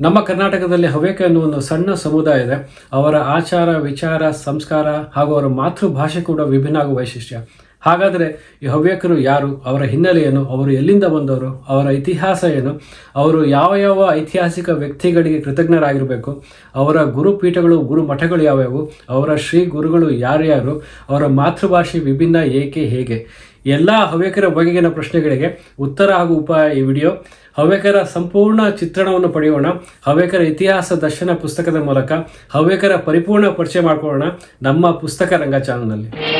ನಮ್ಮ ಕರ್ನಾಟಕದಲ್ಲಿ ಹವ್ಯಕ ಎನ್ನುವ ಒಂದು ಸಣ್ಣ ಸಮುದಾಯ ಇದೆ ಅವರ ಆಚಾರ, ವಿಚಾರ, ಸಂಸ್ಕಾರ ಹಾಗೂ ಅವರ ಮಾತೃಭಾಷೆ ಕೂಡ ವಿಭಿನ್ನ ಆಗುವ ವೈಶಿಷ್ಟ್ಯ. ಹಾಗಾದರೆ ಈ ಹವ್ಯಕರು ಯಾರು? ಅವರ ಹಿನ್ನೆಲೆಯನ್ನು ಅವರು ಎಲ್ಲಿಂದ ಬಂದವರು? ಅವರ ಇತಿಹಾಸ ಏನು? ಅವರು ಯಾವ ಯಾವ ಐತಿಹಾಸಿಕ ವ್ಯಕ್ತಿಗಳಿಗೆ ಕೃತಜ್ಞರಾಗಿರಬೇಕು? ಅವರ ಗುರುಪೀಠಗಳು ಗುರು ಮಠಗಳು ಯಾವ್ಯಾವು? ಅವರ ಶ್ರೀ ಗುರುಗಳು ಯಾರ್ಯಾರು? ಅವರ ಮಾತೃಭಾಷೆ ವಿಭಿನ್ನ ಏಕೆ, ಹೇಗೆ? ಎಲ್ಲ ಹವ್ಯಕರ ಬಗೆಗಿನ ಪ್ರಶ್ನೆಗಳಿಗೆ ಉತ್ತರ ಹಾಗೂ ಉಪಾಯ ಈ ವಿಡಿಯೋ. ಹವ್ಯಕರ ಸಂಪೂರ್ಣ ಚಿತ್ರಣವನ್ನು ಪಡೆಯೋಣ. ಹವ್ಯಕರ ಇತಿಹಾಸ ದರ್ಶನ ಪುಸ್ತಕದ ಮೂಲಕ ಹವ್ಯಕರ ಪರಿಪೂರ್ಣ ಪರಿಚಯ ಮಾಡಿಕೊಳ್ಳೋಣ ನಮ್ಮ ಪುಸ್ತಕ ರಂಗ ಚಾನಲ್ನಲ್ಲಿ.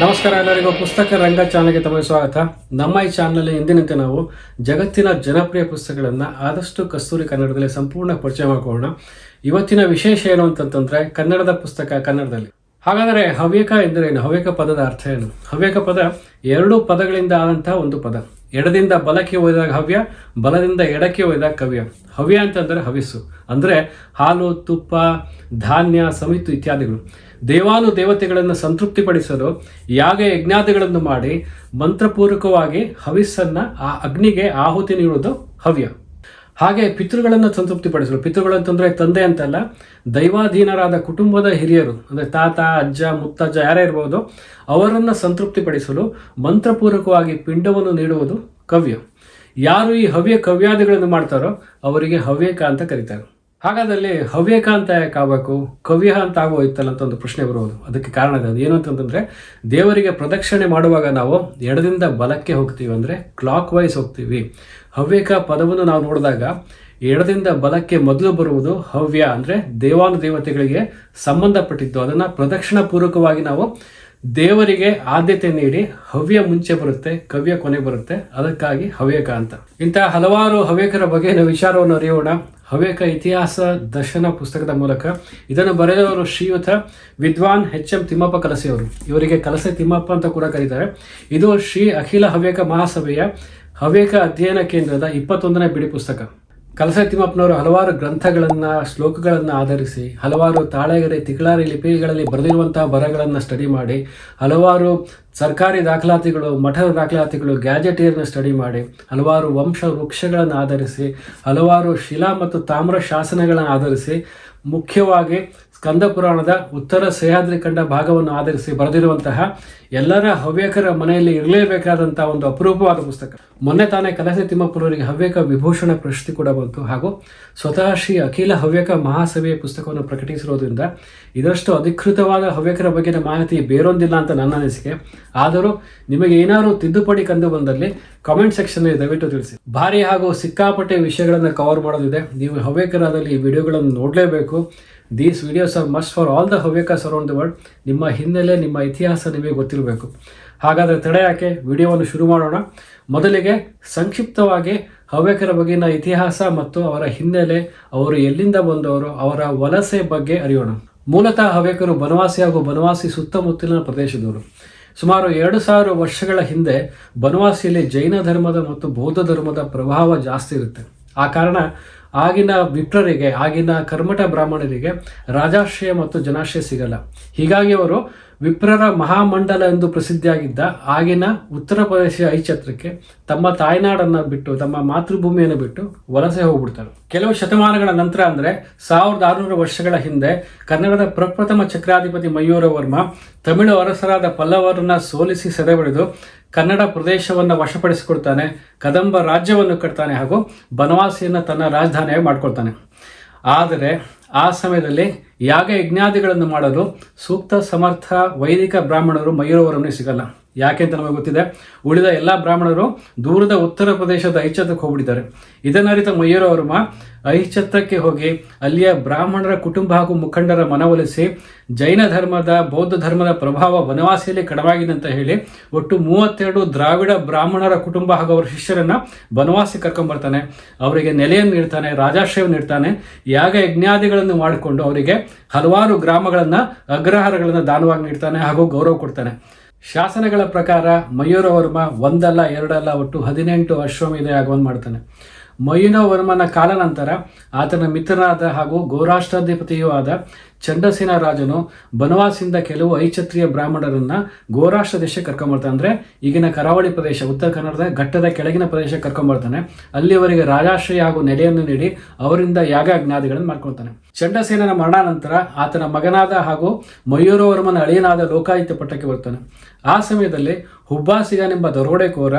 ನಮಸ್ಕಾರ ಎಲ್ಲರಿಗೂ. ಪುಸ್ತಕ ರಂಗ ಚಾನಲ್ಗೆ ತಮಗೆ ಸ್ವಾಗತ. ನಮ್ಮ ಈ ಚಾನಲ್ನಲ್ಲಿ ಎಂದಿನಂತೆ ನಾವು ಜಗತ್ತಿನ ಜನಪ್ರಿಯ ಪುಸ್ತಕಗಳನ್ನು ಆದಷ್ಟು ಕಸ್ತೂರಿ ಕನ್ನಡದಲ್ಲಿ ಸಂಪೂರ್ಣ ಪರಿಚಯ ಮಾಡಿಕೊಳ್ಳೋಣ. ಇವತ್ತಿನ ವಿಶೇಷ ಏನು ಅಂತಂತಂದರೆ ಕನ್ನಡದ ಪುಸ್ತಕ ಕನ್ನಡದಲ್ಲಿ. ಹಾಗಾದರೆ ಹವ್ಯಕ ಎಂದರೇನು? ಹವ್ಯಕ ಪದದ ಅರ್ಥ ಏನು? ಹವ್ಯಕ ಪದ ಎರಡು ಪದಗಳಿಂದ ಆದಂತಹ ಒಂದು ಪದ. ಎಡದಿಂದ ಬಲಕ್ಕೆ ಒಯ್ದಾಗ ಹವ್ಯ, ಬಲದಿಂದ ಎಡಕ್ಕೆ ಒಯ್ದಾಗ ಕವ್ಯ. ಹವ್ಯ ಅಂತಂದರೆ ಹವಿಸು ಅಂದರೆ ಹಾಲು, ತುಪ್ಪ, ಧಾನ್ಯ, ಸಮಿತು ಇತ್ಯಾದಿಗಳು. ದೇವಾನು ದೇವತೆಗಳನ್ನು ಸಂತೃಪ್ತಿಪಡಿಸಲು ಯಾಗ ಯಜ್ಞಾದಿಗಳನ್ನು ಮಾಡಿ ಮಂತ್ರಪೂರ್ವಕವಾಗಿ ಹವಿಸ್ಸನ್ನ ಆ ಅಗ್ನಿಗೆ ಆಹುತಿ ನೀಡುವುದು ಹವ್ಯ. ಹಾಗೆ ಪಿತೃಗಳನ್ನು ಸಂತೃಪ್ತಿಪಡಿಸಲು ಪಿತೃಗಳು ಅಂತಂದ್ರೆ ತಂದೆ ಅಂತಲ್ಲ, ದೈವಾಧೀನರಾದ ಕುಟುಂಬದ ಹಿರಿಯರು, ಅಂದರೆ ತಾತ, ಅಜ್ಜ, ಮುತ್ತಜ್ಜ ಯಾರೇ ಇರ್ಬೋದು, ಅವರನ್ನು ಸಂತೃಪ್ತಿಪಡಿಸಲು ಮಂತ್ರಪೂರ್ವಕವಾಗಿ ಪಿಂಡವನ್ನು ನೀಡುವುದು ಕವ್ಯ. ಯಾರು ಈ ಹವ್ಯ ಕವ್ಯಾದಿಗಳನ್ನು ಮಾಡ್ತಾರೋ ಅವರಿಗೆ ಹವ್ಯಕ ಅಂತ ಕರೀತಾರೆ. ಹಾಗಾದಲ್ಲಿ ಹವ್ಯಕ ಅಂತ ಯಾಕೆ ಕವ್ಯ ಅಂತ ಆಗೋಯ್ತಲ್ಲ ಅಂತ ಒಂದು ಪ್ರಶ್ನೆ ಬರುವುದು. ಅದಕ್ಕೆ ಕಾರಣ ಅದು ಏನು ಅಂತಂದ್ರೆ ದೇವರಿಗೆ ಪ್ರದಕ್ಷಿಣೆ ಮಾಡುವಾಗ ನಾವು ಎಡದಿಂದ ಬಲಕ್ಕೆ ಹೋಗ್ತೀವಿ ಅಂದ್ರೆ ಕ್ಲಾಕ್ ವೈಸ್ ಹೋಗ್ತೀವಿ. ಹವ್ಯಕ ಪದವನ್ನು ನಾವು ನೋಡಿದಾಗ ಎಡದಿಂದ ಬಲಕ್ಕೆ ಮೊದಲು ಬರುವುದು ಹವ್ಯ ಅಂದ್ರೆ ದೇವಾನು ದೇವತೆಗಳಿಗೆ ಸಂಬಂಧಪಟ್ಟಿದ್ದು. ಅದನ್ನ ಪ್ರದಕ್ಷಿಣ ಪೂರ್ವಕವಾಗಿ ನಾವು ದೇವರಿಗೆ ಆದ್ಯತೆ ನೀಡಿ ಹವ್ಯ ಮುಂಚೆ ಬರುತ್ತೆ, ಕವ್ಯ ಕೊನೆ ಬರುತ್ತೆ. ಅದಕ್ಕಾಗಿ ಹವ್ಯಕ ಅಂತ. ಇಂತಹ ಹಲವಾರು ಹವ್ಯಕರ ಬಗೆಯ ವಿಚಾರವನ್ನು ಅರಿಯೋಣ. ಹವ್ಯಕ ಇತಿಹಾಸ, ದರ್ಶನ ಪುಸ್ತಕದ ಮೂಲಕ. ಇದನ್ನು ಬರೆದವರು ಶ್ರೀಯುತ ವಿದ್ವಾನ್ ಎಚ್ ಎಂ ತಿಮ್ಮಪ್ಪ ಕಲಸೆಯವರು. ಇವರಿಗೆ ಕಲಸೆ ತಿಮ್ಮಪ್ಪ ಅಂತ ಕೂಡ ಕರೀತಾರೆ. ಇದು ಶ್ರೀ ಅಖಿಲ ಹವ್ಯಕ ಮಹಾಸಭೆಯ ಹವ್ಯಕ ಅಧ್ಯಯನ ಕೇಂದ್ರದ ಇಪ್ಪತ್ತೊಂದನೇ ಬಿಡಿ ಪುಸ್ತಕ. ಕಲಸೆ ತಿಮ್ಮಪ್ಪನವರು ಹಲವಾರು ಗ್ರಂಥಗಳನ್ನು, ಶ್ಲೋಕಗಳನ್ನು ಆಧರಿಸಿ, ಹಲವಾರು ತಾಳೆಗರೆ ತಿಗಳಾರಿ ಲಿಪಿಗಳಲ್ಲಿ ಬರೆದಿರುವಂತಹ ಬರಗಳನ್ನು ಸ್ಟಡಿ ಮಾಡಿ, ಹಲವಾರು ಸರ್ಕಾರಿ ದಾಖಲಾತಿಗಳು, ಮಠದ ದಾಖಲಾತಿಗಳು, ಗ್ಯಾಜೆಟಿಯರ್ನ ಸ್ಟಡಿ ಮಾಡಿ, ಹಲವಾರು ವಂಶ ವೃಕ್ಷಗಳನ್ನು ಆಧರಿಸಿ, ಹಲವಾರು ಶಿಲಾ ಮತ್ತು ತಾಮ್ರ ಶಾಸನಗಳನ್ನು ಆಧರಿಸಿ, ಮುಖ್ಯವಾಗಿ ಸ್ಕಂದ ಪುರಾಣದ ಉತ್ತರ ಸಹ್ಯಾದ್ರಿ ಕಂಡ ಭಾಗವನ್ನು ಆಧರಿಸಿ ಬರೆದಿರುವಂತಹ ಎಲ್ಲರ ಹವ್ಯಕರ ಮನೆಯಲ್ಲಿ ಇರಲೇಬೇಕಾದಂತಹ ಒಂದು ಅಪರೂಪವಾದ ಪುಸ್ತಕ. ಮೊನ್ನೆ ತಾನೇ ಕಲಸೆ ತಿಮ್ಮಪ್ಪನವರಿಗೆ ಹವ್ಯಕ ವಿಭೂಷಣ ಪ್ರಶಸ್ತಿ ಕೂಡ ಬಂತು. ಹಾಗೂ ಸ್ವತಃ ಶ್ರೀ ಅಖಿಲ ಹವ್ಯಕ ಮಹಾಸಭೆಯ ಪುಸ್ತಕವನ್ನು ಪ್ರಕಟಿಸಿರೋದ್ರಿಂದ ಇದರಷ್ಟು ಅಧಿಕೃತವಾದ ಹವ್ಯಕರ ಬಗೆಗಿನ ಮಾಹಿತಿ ಬೇರೊಂದಿಲ್ಲ ಅಂತ ನನ್ನ ಅನಿಸಿಕೆ. ಆದರೂ ನಿಮಗೆ ಏನಾದರೂ ತಿದ್ದುಪಡಿ ಕಂಡು ಬಂದಲ್ಲಿ ಕಾಮೆಂಟ್ ಸೆಕ್ಷನ್ ದಯವಿಟ್ಟು ತಿಳಿಸಿ. ಭಾರಿ ಹಾಗೂ ಸಿಕ್ಕಾಪಟ್ಟೆ ವಿಷಯಗಳನ್ನು ಕವರ್ ಮಾಡೋದಿದೆ. ನೀವು ಹವ್ಯಕರಾದಲ್ಲಿ ಈ ವಿಡಿಯೋಗಳನ್ನು ನೋಡಲೇಬೇಕು. These videos are must for all the Havyakas around the world ನಿಮ್ಮ ಹಿನ್ನೆಲೆ, ನಿಮ್ಮ ಇತಿಹಾಸ ನಿಮಗೆ ಗೊತ್ತಿರಬೇಕು. ಹಾಗಾದರೆ ತಡೆ ಯಾಕೆ ವಿಡಿಯೋವನ್ನು ಶುರು ಮಾಡೋಣ? ಮೊದಲಿಗೆ ಸಂಕ್ಷಿಪ್ತವಾಗಿ ಹವ್ಯಕರ ಬಗೆಗಿನ ಇತಿಹಾಸ ಮತ್ತು ಅವರ ಹಿನ್ನೆಲೆ, ಅವರು ಎಲ್ಲಿಂದ ಬಂದವರು, ಅವರ ವಲಸೆ ಬಗ್ಗೆ ಅರಿಯೋಣ. ಮೂಲತಃ ಹವ್ಯಕರು ಬನವಾಸಿ ಹಾಗೂ ಬನವಾಸಿ ಸುತ್ತಮುತ್ತಲಿನ ಪ್ರದೇಶದವರು. ಸುಮಾರು ಎರಡು ಸಾವಿರ ವರ್ಷಗಳ ಹಿಂದೆ ಬನವಾಸಿಯಲ್ಲಿ ಜೈನ ಧರ್ಮದ ಮತ್ತು ಬೌದ್ಧ ಧರ್ಮದ ಪ್ರಭಾವ ಜಾಸ್ತಿ ಇರುತ್ತೆ. ಆ ಕಾರಣ ಆಗಿನ ವಿಪ್ರರಿಗೆ ಆಗಿನ ಕರ್ಮಠ ಬ್ರಾಹ್ಮಣರಿಗೆ ರಾಜಾಶ್ರಯ ಮತ್ತು ಜನಾಶ್ರಯ ಸಿಗಲ್ಲ. ಹೀಗಾಗಿ ಅವರು ವಿಪ್ರರ ಮಹಾಮಂಡಲ ಎಂದು ಪ್ರಸಿದ್ಧಿಯಾಗಿದ್ದ ಆಗಿನ ಉತ್ತರ ಪ್ರದೇಶ ಐಚ್ಛತ್ರಕ್ಕೆ ತಮ್ಮ ತಾಯ್ನಾಡನ್ನು ಬಿಟ್ಟು, ತಮ್ಮ ಮಾತೃಭೂಮಿಯನ್ನು ಬಿಟ್ಟು ವಲಸೆ ಹೋಗ್ಬಿಡ್ತಾರೆ. ಕೆಲವು ಶತಮಾನಗಳ ನಂತರ ಅಂದ್ರೆ ಸಾವಿರದ ಆರುನೂರು ವರ್ಷಗಳ ಹಿಂದೆ ಕನ್ನಡದ ಪ್ರಪ್ರಥಮ ಚಕ್ರಾಧಿಪತಿ ಮಯೂರ ವರ್ಮ ತಮಿಳು ಅರಸರಾದ ಪಲ್ಲವರನ್ನ ಸೋಲಿಸಿ ಸೆರೆಬಡಿದು ಕನ್ನಡ ಪ್ರದೇಶವನ್ನು ವಶಪಡಿಸಿಕೊಡ್ತಾನೆ, ಕದಂಬ ರಾಜ್ಯವನ್ನು ಕಟ್ತಾನೆ ಹಾಗೂ ಬನವಾಸಿಯನ್ನು ತನ್ನ ರಾಜಧಾನಿಯಾಗಿ ಮಾಡ್ಕೊಳ್ತಾನೆ. ಆದರೆ ಆ ಸಮಯದಲ್ಲಿ ಯಾಗ ಯಜ್ಞಾದಿಗಳನ್ನು ಮಾಡಲು ಸೂಕ್ತ ಸಮರ್ಥ ವೈದಿಕ ಬ್ರಾಹ್ಮಣರು ಮಯೂರವರನ್ನು ಸಿಗಲ್ಲ. ಯಾಕೆ ಅಂತ ನಮಗೆ ಗೊತ್ತಿದೆ. ಉಳಿದ ಎಲ್ಲ ಬ್ರಾಹ್ಮಣರು ದೂರದ ಉತ್ತರ ಪ್ರದೇಶದ ಐಚ್ಛತ್ತಕ್ಕೆ ಹೋಗ್ಬಿಟ್ಟಿದ್ದಾರೆ. ಇದನ್ನರಿತ ಮಯೂರವರ್ಮ ಐಚ್ಛತ್ತಕ್ಕೆ ಹೋಗಿ ಅಲ್ಲಿಯ ಬ್ರಾಹ್ಮಣರ ಕುಟುಂಬ ಹಾಗೂ ಮುಖಂಡರ ಮನವೊಲಿಸಿ ಜೈನ ಧರ್ಮದ, ಬೌದ್ಧ ಧರ್ಮದ ಪ್ರಭಾವ ವನವಾಸಿಯಲ್ಲಿ ಕಡಿಮೆಯಾಗಿದೆ ಅಂತ ಹೇಳಿ ಒಟ್ಟು ಮೂವತ್ತೆರಡು ದ್ರಾವಿಡ ಬ್ರಾಹ್ಮಣರ ಕುಟುಂಬ ಹಾಗೂ ಅವರ ಶಿಷ್ಯರನ್ನ ಬನವಾಸಿ ಕರ್ಕೊಂಡ್ಬರ್ತಾನೆ ಅವರಿಗೆ ನೆಲೆಯನ್ನು ನೀಡ್ತಾನೆ ರಾಜಾಶ್ರಯ ನೀಡ್ತಾನೆ, ಯಾಗ ಯಜ್ಞಾದಿಗಳನ್ನು ಮಾಡಿಕೊಂಡು ಅವರಿಗೆ ಹಲವಾರು ಗ್ರಾಮಗಳನ್ನು, ಅಗ್ರಹಾರಗಳನ್ನು ದಾನವಾಗಿ ನೀಡ್ತಾನೆ ಹಾಗೂ ಗೌರವ ಕೊಡ್ತಾನೆ. ಶಾಸನಗಳ ಪ್ರಕಾರ ಮಯೂರವರ್ಮ ಒಂದಲ್ಲ ಎರಡಲ್ಲ ಒಟ್ಟು ಹದಿನೆಂಟು ಅಶ್ವಮೇಧ ಯಾಗವನ್ನು ಮಾಡ್ತಾನೆ. ಮಯೂರವರ್ಮನ ಕಾಲಾನಂತರ ಆತನ ಮಿತ್ರನಾದ ಹಾಗೂ ಗೋರಾಷ್ಟ್ರಾಧಿಪತಿಯೂ ಆದ ಚಂಡಸೇನ ರಾಜನು ಬನವಾಸಿಂದ ಕೆಲವು ಐಚತ್ರಿಯ ಬ್ರಾಹ್ಮಣರನ್ನ ಗೋರಾಷ್ಟ್ರ ದೇಶ ಕರ್ಕೊಂಬರ್ತಾನೆ ಅಂದ್ರೆ ಈಗಿನ ಕರಾವಳಿ ಪ್ರದೇಶ, ಉತ್ತರ ಕನ್ನಡದ ಘಟ್ಟದ ಕೆಳಗಿನ ಪ್ರದೇಶಕ್ಕೆ ಕರ್ಕೊಂಬರ್ತಾನೆ ಅಲ್ಲಿವರೆಗೆ ರಾಜಾಶ್ರಯ ಹಾಗೂ ನೆಲೆಯನ್ನು ನೀಡಿ ಅವರಿಂದ ಯಾಗ ಅಜ್ಞಾದಿಗಳನ್ನು ಮಾಡ್ಕೊಳ್ತಾನೆ. ಚಂಡಸೇನನ ಮರಣಾನಂತರ ಆತನ ಮಗನಾದ ಹಾಗೂ ಮಯೂರವರ್ಮನ ಅಳಿಯನಾದ ಲೋಕಾಯುಕ್ತ ಪಟ್ಟಕ್ಕೆ ಬರ್ತಾನೆ. ಆ ಸಮಯದಲ್ಲಿ ಹುಬ್ಬಾಸಿಗನೆಂಬ ದರೋಡೆಕೋರ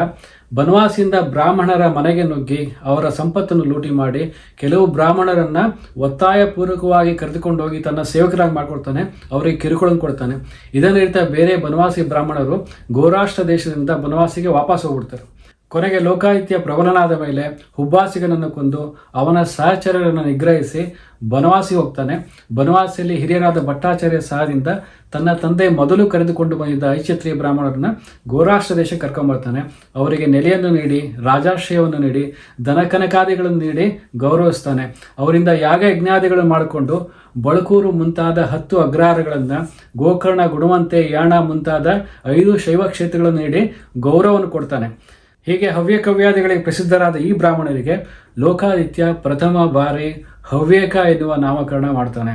ಬನವಾಸಿಯಿಂದ ಬ್ರಾಹ್ಮಣರ ಮನೆಗೆ ನುಗ್ಗಿ ಅವರ ಸಂಪತ್ತನ್ನು ಲೂಟಿ ಮಾಡಿ ಕೆಲವು ಬ್ರಾಹ್ಮಣರನ್ನ ಒತ್ತಾಯಪೂರ್ವಕವಾಗಿ ಕರೆದುಕೊಂಡು ಹೋಗಿ ತನ್ನ ಸೇವಕರಾಗಿ ಮಾಡಿಕೊಡ್ತಾನೆ, ಅವರಿಗೆ ಕಿರುಕುಳ ಕೊಡ್ತಾನೆ. ಇದನ್ನ ಇರ್ತಾ ಬೇರೆ ಬನವಾಸಿ ಬ್ರಾಹ್ಮಣರು ಗೋರಾಷ್ಟ್ರ ದೇಶದಿಂದ ಬನವಾಸಿಗೆ ವಾಪಸ್ ಹೋಗ್ಬಿಡ್ತಾರೆ. ಕೊನೆಗೆ ಲೋಕಾಯುತ್ಯ ಪ್ರಬಲನಾದ ಮೇಲೆ ಹುಬ್ಬಾಸಿಗನನ್ನು ಕೊಂದು ಅವನ ಸಹಚರರನ್ನು ನಿಗ್ರಹಿಸಿ ಬನವಾಸಿ ಹೋಗ್ತಾನೆ. ಬನವಾಸಿಯಲ್ಲಿ ಹಿರಿಯರಾದ ಭಟ್ಟಾಚಾರ್ಯ ಸಹದಿಂದ ತನ್ನ ತಂದೆ ಮೊದಲು ಕರೆದುಕೊಂಡು ಬಂದಿದ್ದ ಐಚ್ಛತ್ರಿಯ ಬ್ರಾಹ್ಮಣರನ್ನ ಗೋರಾಷ್ಟ್ರ ದೇಶಕ್ಕೆ ಕರ್ಕೊಂಬರ್ತಾನೆ. ಅವರಿಗೆ ನೆಲೆಯನ್ನು ನೀಡಿ, ರಾಜಾಶ್ರಯವನ್ನು ನೀಡಿ ದನಕನಕಾದಿಗಳನ್ನು ನೀಡಿ ಗೌರವಿಸ್ತಾನೆ. ಅವರಿಂದ ಯಾಗ ಯಜ್ಞಾದಿಗಳನ್ನು ಮಾಡಿಕೊಂಡು ಬಳಕೂರು ಮುಂತಾದ ಹತ್ತು ಅಗ್ರಹಾರಗಳನ್ನು, ಗೋಕರ್ಣ ಗುಣವಂತೆ ಯಾಣ ಮುಂತಾದ ಐದು ಶೈವ ಕ್ಷೇತ್ರಗಳನ್ನು ನೀಡಿ ಗೌರವವನ್ನು ಕೊಡ್ತಾನೆ. ಹೀಗೆ ಹವ್ಯ ಕವ್ಯಾದಿಗಳಿಗೆ ಪ್ರಸಿದ್ಧರಾದ ಈ ಬ್ರಾಹ್ಮಣರಿಗೆ ಲೋಕಾದಿತ್ಯ ಪ್ರಥಮ ಬಾರಿ ಹವ್ಯಕ ಎನ್ನುವ ನಾಮಕರಣ ಮಾಡ್ತಾನೆ.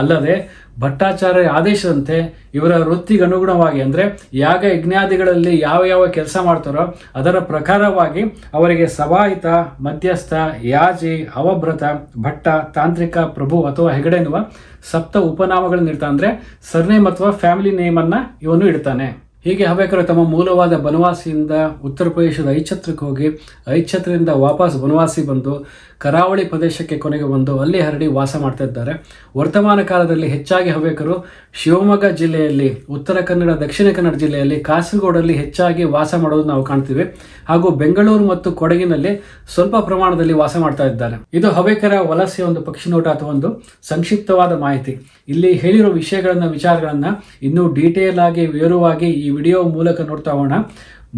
ಅಲ್ಲದೆ ಭಟ್ಟಾಚಾರ್ಯ ಆದೇಶದಂತೆ ಇವರ ವೃತ್ತಿಗೆ ಅನುಗುಣವಾಗಿ ಅಂದರೆ ಯಾಗ ಯಜ್ಞಾದಿಗಳಲ್ಲಿ ಯಾವ ಯಾವ ಕೆಲಸ ಮಾಡ್ತಾರೋ ಅದರ ಪ್ರಕಾರವಾಗಿ ಅವರಿಗೆ ಸಭಾಹಿತ ಮಧ್ಯಸ್ಥ, ಯಾಜಿ ಅವಭ್ರತ ಭಟ್ಟ, ತಾಂತ್ರಿಕ, ಪ್ರಭು ಅಥವಾ ಹೆಗಡೆ ಎನ್ನುವ ಸಪ್ತ ಉಪನಾಮಗಳನ್ನು ಇಡ್ತಾನೆ. ಅಂದರೆ ಸರ್ನೇಮ್ ಅಥವಾ ಫ್ಯಾಮಿಲಿ ನೇಮನ್ನು ಇವನು ಇಡ್ತಾನೆ. ಹೀಗೆ ಹವ್ಯಕರು ತಮ್ಮ ಮೂಲವಾದ ಬನವಾಸಿಯಿಂದ ಉತ್ತರ ಪ್ರದೇಶದ ಐಚ್ಛತ್ರಕ್ಕೆ ಹೋಗಿ ಐಚ್ಛತ್ರದಿಂದ ವಾಪಸ್ ಬನವಾಸಿ ಬಂದು ಕರಾವಳಿ ಪ್ರದೇಶಕ್ಕೆ ಕೊನೆಗೆ ಬಂದು ಅಲ್ಲಿ ಹರಡಿ ವಾಸ ಮಾಡ್ತಾ ಇದ್ದಾರೆ. ವರ್ತಮಾನ ಕಾಲದಲ್ಲಿ ಹೆಚ್ಚಾಗಿ ಹವ್ಯಕರು ಶಿವಮೊಗ್ಗ ಜಿಲ್ಲೆಯಲ್ಲಿ, ಉತ್ತರ ಕನ್ನಡ, ದಕ್ಷಿಣ ಕನ್ನಡ ಜಿಲ್ಲೆಯಲ್ಲಿ ಕಾಸರಗೋಡಲ್ಲಿ ಹೆಚ್ಚಾಗಿ ವಾಸ ಮಾಡೋದು ನಾವು ಕಾಣ್ತೀವಿ ಹಾಗೂ ಬೆಂಗಳೂರು ಮತ್ತು ಕೊಡಗಿನಲ್ಲಿ ಸ್ವಲ್ಪ ಪ್ರಮಾಣದಲ್ಲಿ ವಾಸ ಮಾಡ್ತಾ ಇದ್ದಾರೆ. ಇದು ಹವ್ಯಕರ ವಲಸೆ ಒಂದು ಪಕ್ಷಿ ನೋಟ ಅಥವಾ ಒಂದು ಸಂಕ್ಷಿಪ್ತವಾದ ಮಾಹಿತಿ. ಇಲ್ಲಿ ಹೇಳಿರೋ ವಿಷಯಗಳನ್ನ, ವಿಚಾರಗಳನ್ನ ಇನ್ನೂ ಡೀಟೇಲ್ ಆಗಿ, ವಿವರವಾಗಿ ಈ ವಿಡಿಯೋ ಮೂಲಕ ನೋಡ್ತಾ ಹೋಗೋಣ.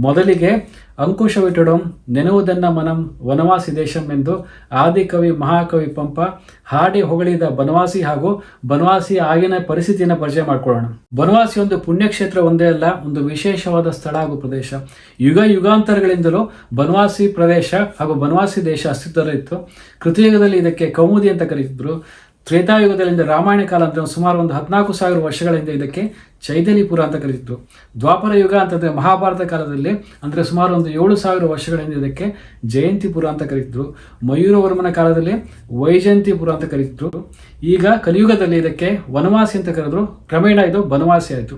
ಮೊದಲಿಗೆ ಅಂಕುಶವಿಟ್ಟಡಂ ನೆನವುದನ್ನ ಮನಂ ವನವಾಸಿ ದೇಶಂ ಎಂದು ಆದಿಕವಿ ಮಹಾಕವಿ ಪಂಪ ಹಾಡಿ ಹೊಗಳಿದ ಬನವಾಸಿ ಹಾಗೂ ಬನವಾಸಿ ಆಗಿನ ಪರಿಸ್ಥಿತಿಯನ್ನು ಪರಿಚಯ ಮಾಡಿಕೊಳ್ಳೋಣ. ಬನವಾಸಿ ಒಂದು ಪುಣ್ಯಕ್ಷೇತ್ರ ಒಂದೇ ಅಲ್ಲ, ಒಂದು ವಿಶೇಷವಾದ ಸ್ಥಳ ಹಾಗೂ ಪ್ರದೇಶ. ಯುಗ ಯುಗಾಂತರಗಳಿಂದಲೂ ಬನವಾಸಿ ಪ್ರದೇಶ ಹಾಗೂ ಬನವಾಸಿ ದೇಶ ಅಸ್ತಿತ್ವದಲ್ಲಿತ್ತು. ಕೃತಿಯುಗದಲ್ಲಿ ಇದಕ್ಕೆ ಕೌಮುದಿ ಅಂತ ಕರೀತಿದ್ರು. ತ್ರೇತಾಯುಗದಲ್ಲಿಂದ ರಾಮಾಯಣ ಕಾಲ ಅಂತ ಸುಮಾರು ಒಂದು ಹದಿನಾಲ್ಕು ಸಾವಿರ ವರ್ಷಗಳ ಹಿಂದೆ ಇದಕ್ಕೆ ಚೈತನ್ಯಪುರ ಅಂತ ಕರೀತಿತ್ತು ದ್ವಾಪರ ಯುಗ ಅಂತಂದ್ರೆ ಮಹಾಭಾರತ ಕಾಲದಲ್ಲಿ ಅಂದರೆ ಸುಮಾರು ಒಂದು ಏಳು ಸಾವಿರ ವರ್ಷಗಳ ಹಿಂದೆ ಇದಕ್ಕೆ ಜಯಂತಿಪುರ ಅಂತ ಕರೀತಿದ್ರು ಮಯೂರವರ್ಮನ ಕಾಲದಲ್ಲಿ ವೈಜಯಂತಿಪುರ ಅಂತ ಕರೀತಿದ್ರು ಈಗ ಕಲಿಯುಗದಲ್ಲಿ ಇದಕ್ಕೆ ವನವಾಸಿ ಅಂತ ಕರೆದ್ರು. ಕ್ರಮೇಣ ಇದು ಬನವಾಸಿ ಆಯಿತು.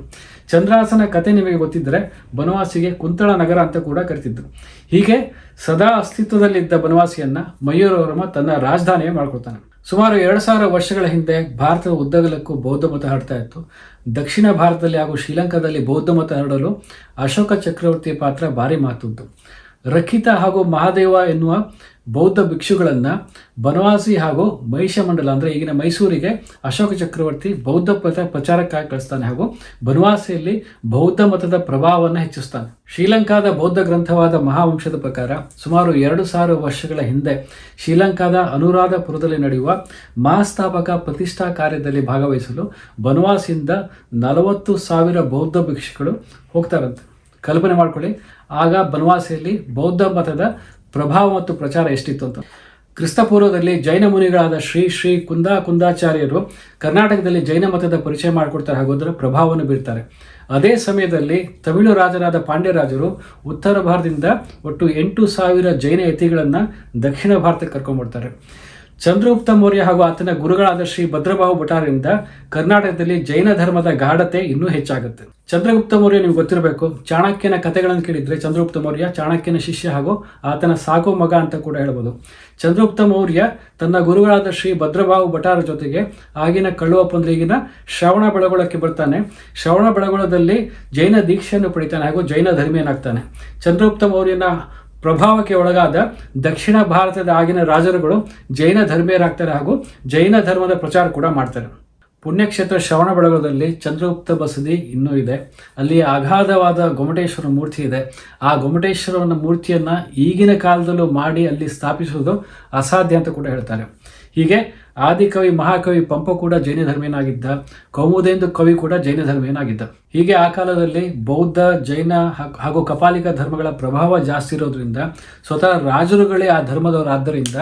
ಚಂದ್ರಾಸನ ಕತೆ ನಿಮಗೆ ಗೊತ್ತಿದ್ದರೆ ಬನವಾಸಿಗೆ ಕುಂತಳ ನಗರ ಅಂತ ಕೂಡ ಕರಿತಿದ್ರು. ಹೀಗೆ ಸದಾ ಅಸ್ತಿತ್ವದಲ್ಲಿದ್ದ ಬನವಾಸಿಯನ್ನ ಮಯೂರವರ್ಮ ತನ್ನ ರಾಜಧಾನಿಯೇ ಮಾಡ್ಕೊಳ್ತಾನೆ. ಸುಮಾರು ಎರಡು ಸಾವಿರ ವರ್ಷಗಳ ಹಿಂದೆ ಭಾರತದ ಉದ್ದಗಲಕ್ಕೂ ಬೌದ್ಧ ಮತ ಹರಡ್ತಾ ಇತ್ತು. ದಕ್ಷಿಣ ಭಾರತದಲ್ಲಿ ಹಾಗೂ ಶ್ರೀಲಂಕಾದಲ್ಲಿ ಬೌದ್ಧ ಮತ ಹರಡಲು ಅಶೋಕ ಚಕ್ರವರ್ತಿ ಪಾತ್ರ ಭಾರಿ ಮಾತುದ್ದು ರಖಿತ ಹಾಗೂ ಮಹಾದೇವ ಎನ್ನುವ ಬೌದ್ಧ ಭಿಕ್ಷುಗಳನ್ನು ಬನವಾಸಿ ಹಾಗೂ ಮಹಿಷಮಂಡಲ ಅಂದರೆ ಈಗಿನ ಮೈಸೂರಿಗೆ ಅಶೋಕ ಚಕ್ರವರ್ತಿ ಬೌದ್ಧ ಪ್ರಚ ಪ್ರಚಾರಕ್ಕಾಗಿ ಕಳಿಸ್ತಾನೆ ಹಾಗೂ ಬನವಾಸಿಯಲ್ಲಿ ಬೌದ್ಧ ಮತದ ಪ್ರಭಾವವನ್ನು ಹೆಚ್ಚಿಸ್ತಾನೆ. ಶ್ರೀಲಂಕಾದ ಬೌದ್ಧ ಗ್ರಂಥವಾದ ಮಹಾವಂಶದ ಪ್ರಕಾರ ಸುಮಾರು ಎರಡು ಸಾವಿರ ವರ್ಷಗಳ ಹಿಂದೆ ಶ್ರೀಲಂಕಾದ ಅನುರಾಧಪುರದಲ್ಲಿ ನಡೆಯುವ ಮಹಾಸ್ಥಾಪಕ ಪ್ರತಿಷ್ಠಾ ಕಾರ್ಯದಲ್ಲಿ ಭಾಗವಹಿಸಲು ಬನವಾಸಿಯಿಂದ ನಲವತ್ತು ಸಾವಿರ ಬೌದ್ಧ ಭಿಕ್ಷುಗಳು ಹೋಗ್ತಾರಂತೆ. ಕಲ್ಪನೆ ಮಾಡ್ಕೊಳ್ಳಿ, ಆಗ ಬನವಾಸಿಯಲ್ಲಿ ಬೌದ್ಧ ಮತದ ಪ್ರಭಾವ ಮತ್ತು ಪ್ರಚಾರ ಎಷ್ಟಿತ್ತು ಅಂತ. ಕ್ರಿಸ್ತಪೂರ್ವದಲ್ಲಿ ಜೈನ ಮುನಿಗಳಾದ ಶ್ರೀ ಶ್ರೀ ಕುಂದಾ ಕುಂದಾಚಾರ್ಯರು ಕರ್ನಾಟಕದಲ್ಲಿ ಜೈನ ಮತದ ಪರಿಚಯ ಮಾಡಿಕೊಡ್ತಾರೆ ಹಾಗೂ ಅದರ ಪ್ರಭಾವವನ್ನು ಬೀರ್ತಾರೆ. ಅದೇ ಸಮಯದಲ್ಲಿ ತಮಿಳು ರಾಜರಾದ ಪಾಂಡ್ಯರಾಜರು ಉತ್ತರ ಭಾರತದಿಂದ ಒಟ್ಟು ಎಂಟು ಸಾವಿರ ಜೈನ ಯತಿಗಳನ್ನು ದಕ್ಷಿಣ ಭಾರತಕ್ಕೆ ಕರ್ಕೊಂಡ್ಬರ್ತಾರೆ ಚಂದ್ರಗುಪ್ತ ಮೌರ್ಯ ಹಾಗೂ ಆತನ ಗುರುಗಳಾದ ಶ್ರೀ ಭದ್ರಬಾಹು ಭಟಾರಿಂದ ಕರ್ನಾಟಕದಲ್ಲಿ ಜೈನ ಧರ್ಮದ ಗಾಢತೆ ಇನ್ನೂ ಹೆಚ್ಚಾಗುತ್ತೆ. ಚಂದ್ರಗುಪ್ತ ಮೌರ್ಯ ನೀವು ಗೊತ್ತಿರಬೇಕು, ಚಾಣಕ್ಯನ ಕಥೆಗಳನ್ನು ಕೇಳಿದ್ರೆ ಚಂದ್ರಗುಪ್ತ ಮೌರ್ಯ, ಚಾಣಕ್ಯನ ಶಿಷ್ಯ ಹಾಗೂ ಆತನ ಸಾಕು ಮಗ ಅಂತ ಕೂಡ ಹೇಳ್ಬೋದು. ಚಂದ್ರಗುಪ್ತ ಮೌರ್ಯ ತನ್ನ ಗುರುಗಳಾದ ಶ್ರೀ ಭದ್ರಬಾಹು ಭಟಾರ ಜೊತೆಗೆ ಆಗಿನ ಕಳ್ಳುವ ಪಂದ್ರಿಗಿನ ಶ್ರವಣ ಬೆಳಗೊಳಕ್ಕೆ ಬರ್ತಾನೆ. ಶ್ರವಣ ಬೆಳಗೊಳದಲ್ಲಿ ಜೈನ ದೀಕ್ಷೆಯನ್ನು ಪಡಿತಾನೆ ಹಾಗೂ ಜೈನ ಧರ್ಮೀಯನಾಗ್ತಾನೆ. ಚಂದ್ರಗುಪ್ತ ಮೌರ್ಯನ ಪ್ರಭಾವಕ್ಕೆ ಒಳಗಾದ ದಕ್ಷಿಣ ಭಾರತದ ಆಗಿನ ರಾಜರುಗಳು ಜೈನ ಧರ್ಮೀಯರಾಗ್ತಾರೆ ಹಾಗೂ ಜೈನ ಧರ್ಮದ ಪ್ರಚಾರ ಕೂಡ ಮಾಡ್ತಾರೆ. ಪುಣ್ಯಕ್ಷೇತ್ರ ಶ್ರವಣ ಬಳಗದಲ್ಲಿ ಚಂದ್ರಗುಪ್ತ ಬಸದಿ ಇನ್ನೂ ಇದೆ. ಅಲ್ಲಿ ಅಗಾಧವಾದ ಗೊಮಟೇಶ್ವರ ಮೂರ್ತಿ ಇದೆ. ಆ ಗೊಮಟೇಶ್ವರನ ಮೂರ್ತಿಯನ್ನ ಈಗಿನ ಕಾಲದಲ್ಲೂ ಮಾಡಿ ಅಲ್ಲಿ ಸ್ಥಾಪಿಸುವುದು ಅಸಾಧ್ಯ ಅಂತ ಕೂಡ ಹೇಳ್ತಾರೆ. ಹೀಗೆ ಆದಿಕವಿ, ಮಹಾಕವಿ ಪಂಪ ಕೂಡ ಜೈನ ಧರ್ಮೀಯನಾಗಿದ್ದ, ಕೌಮುದೇಂದು ಕವಿ ಕೂಡ ಜೈನ ಧರ್ಮೀಯನಾಗಿದ್ದ. ಹೀಗೆ ಆ ಕಾಲದಲ್ಲಿ ಬೌದ್ಧ, ಜೈನ ಹಾಗೂ ಕಪಾಲಿಕ ಧರ್ಮಗಳ ಪ್ರಭಾವ ಜಾಸ್ತಿ ಇರೋದ್ರಿಂದ, ಸ್ವತಃ ರಾಜರುಗಳೇ ಆ ಧರ್ಮದವರಾದ್ದರಿಂದ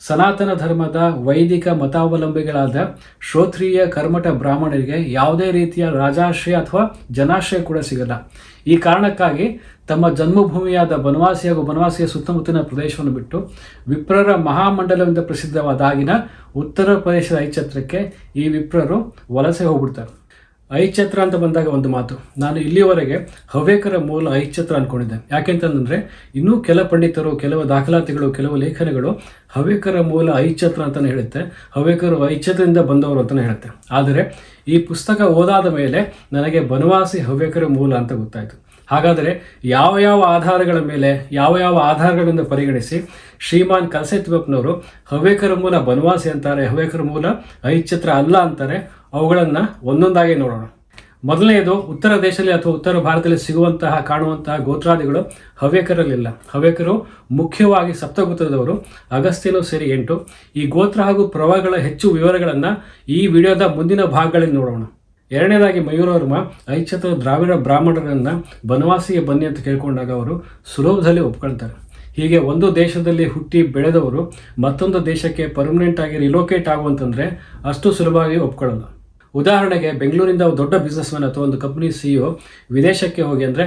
ಸನಾತನ ಧರ್ಮದ ವೈದಿಕ ಮತಾವಲಂಬಿಗಳಾದ ಶ್ರೋತ್ರಿಯ ಕರ್ಮಠ ಬ್ರಾಹ್ಮಣರಿಗೆ ಯಾವುದೇ ರೀತಿಯ ರಾಜಾಶ್ರಯ ಅಥವಾ ಜನಾಶ್ರಯ ಕೂಡ ಸಿಗಲ್ಲ. ಈ ಕಾರಣಕ್ಕಾಗಿ ತಮ್ಮ ಜನ್ಮಭೂಮಿಯಾದ ಬನವಾಸಿ ಹಾಗೂ ಬನವಾಸಿಯ ಸುತ್ತಮುತ್ತಲಿನ ಪ್ರದೇಶವನ್ನು ಬಿಟ್ಟು ವಿಪ್ರರ ಮಹಾಮಂಡಲದಿಂದ ಪ್ರಸಿದ್ಧವಾದ ಆಗಿನ ಉತ್ತರ ಪ್ರದೇಶದ ಐಚ್ಛತ್ರಕ್ಕೆ ಈ ವಿಪ್ರರು ವಲಸೆ ಹೋಗ್ಬಿಡ್ತಾರೆ. ಐಚ್ಛತ್ರ ಅಂತ ಬಂದಾಗ ಒಂದು ಮಾತು. ನಾನು ಇಲ್ಲಿಯವರೆಗೆ ಹವ್ಯಕರ ಮೂಲ ಐಚ್ಛತ್ರ ಅನ್ಕೊಂಡಿದ್ದೆ. ಯಾಕೆಂತಂದ್ರೆ ಇನ್ನೂ ಕೆಲ ಪಂಡಿತರು, ಕೆಲವು ದಾಖಲಾತಿಗಳು, ಕೆಲವು ಲೇಖನಗಳು ಹವ್ಯಕರ ಮೂಲ ಐಚ್ಛತ್ರ ಅಂತಾನೆ ಹೇಳುತ್ತೆ. ಹವ್ಯಕರು ಐಚ್ಛತ್ರದಿಂದ ಬಂದವರು ಅಂತಾನೆ ಹೇಳುತ್ತೆ. ಆದರೆ ಈ ಪುಸ್ತಕ ಓದಾದ ಮೇಲೆ ನನಗೆ ಬನವಾಸಿ ಹವ್ಯಕರ ಮೂಲ ಅಂತ ಗೊತ್ತಾಯಿತು. ಹಾಗಾದರೆ ಯಾವ ಯಾವ ಆಧಾರಗಳ ಮೇಲೆ, ಯಾವ ಯಾವ ಆಧಾರಗಳನ್ನು ಪರಿಗಣಿಸಿ ಶ್ರೀಮಾನ್ ಕಲಸೆತ್ವಪ್ಪನವರು ಹವ್ಯಕರ ಮೂಲ ಬನವಾಸಿ ಅಂತಾರೆ, ಹವ್ಯಕರ ಮೂಲ ಐಚ್ಛತ್ರ ಅಲ್ಲ ಅಂತಾರೆ ಅವುಗಳನ್ನು ಒಂದೊಂದಾಗಿ ನೋಡೋಣ. ಮೊದಲನೆಯದು ಉತ್ತರ ದೇಶದಲ್ಲಿ ಅಥವಾ ಉತ್ತರ ಭಾರತದಲ್ಲಿ ಸಿಗುವಂತಹ, ಕಾಣುವಂತಹ ಗೋತ್ರಾದಿಗಳು ಹವ್ಯಕರಲ್ಲಿಲ್ಲ ಹವ್ಯಕರು ಮುಖ್ಯವಾಗಿ ಸಪ್ತಗೋತ್ರದವರು, ಅಗಸ್ತ್ಯನು ಸೇರಿ ಎಂಟು. ಈ ಗೋತ್ರ ಹಾಗೂ ಪ್ರವಾಹಗಳ ಹೆಚ್ಚು ವಿವರಗಳನ್ನು ಈ ವಿಡಿಯೋದ ಮುಂದಿನ ಭಾಗಗಳಲ್ಲಿ ನೋಡೋಣ. ಎರಡನೇದಾಗಿ ಮಯೂರವರ್ಮ ಐಚ್ಛತ ದ್ರಾವಿಡ ಬ್ರಾಹ್ಮಣರನ್ನ ಬನವಾಸಿಗೆ ಬನ್ನಿ ಅಂತ ಕೇಳ್ಕೊಂಡಾಗ ಅವರು ಸುಲಭದಲ್ಲಿ ಒಪ್ಕೊಳ್ತಾರೆ. ಹೀಗೆ ಒಂದು ದೇಶದಲ್ಲಿ ಹುಟ್ಟಿ ಬೆಳೆದವರು ಮತ್ತೊಂದು ದೇಶಕ್ಕೆ ಪರ್ಮನೆಂಟ್ ಆಗಿ ರಿಲೋಕೇಟ್ ಆಗುವಂತಂದರೆ ಅಷ್ಟು ಸುಲಭವಾಗಿ ಒಪ್ಕೊಳ್ಳಲ್ಲ. ಉದಾಹರಣೆಗೆ ಬೆಂಗಳೂರಿಂದ ದೊಡ್ಡ ಬಿಸ್ನೆಸ್ ಮ್ಯಾನ್ ಅಥವಾ ಒಂದು ಕಂಪ್ನಿ ಸಿಇಒ ವಿದೇಶಕ್ಕೆ ಹೋಗಿ ಅಂದರೆ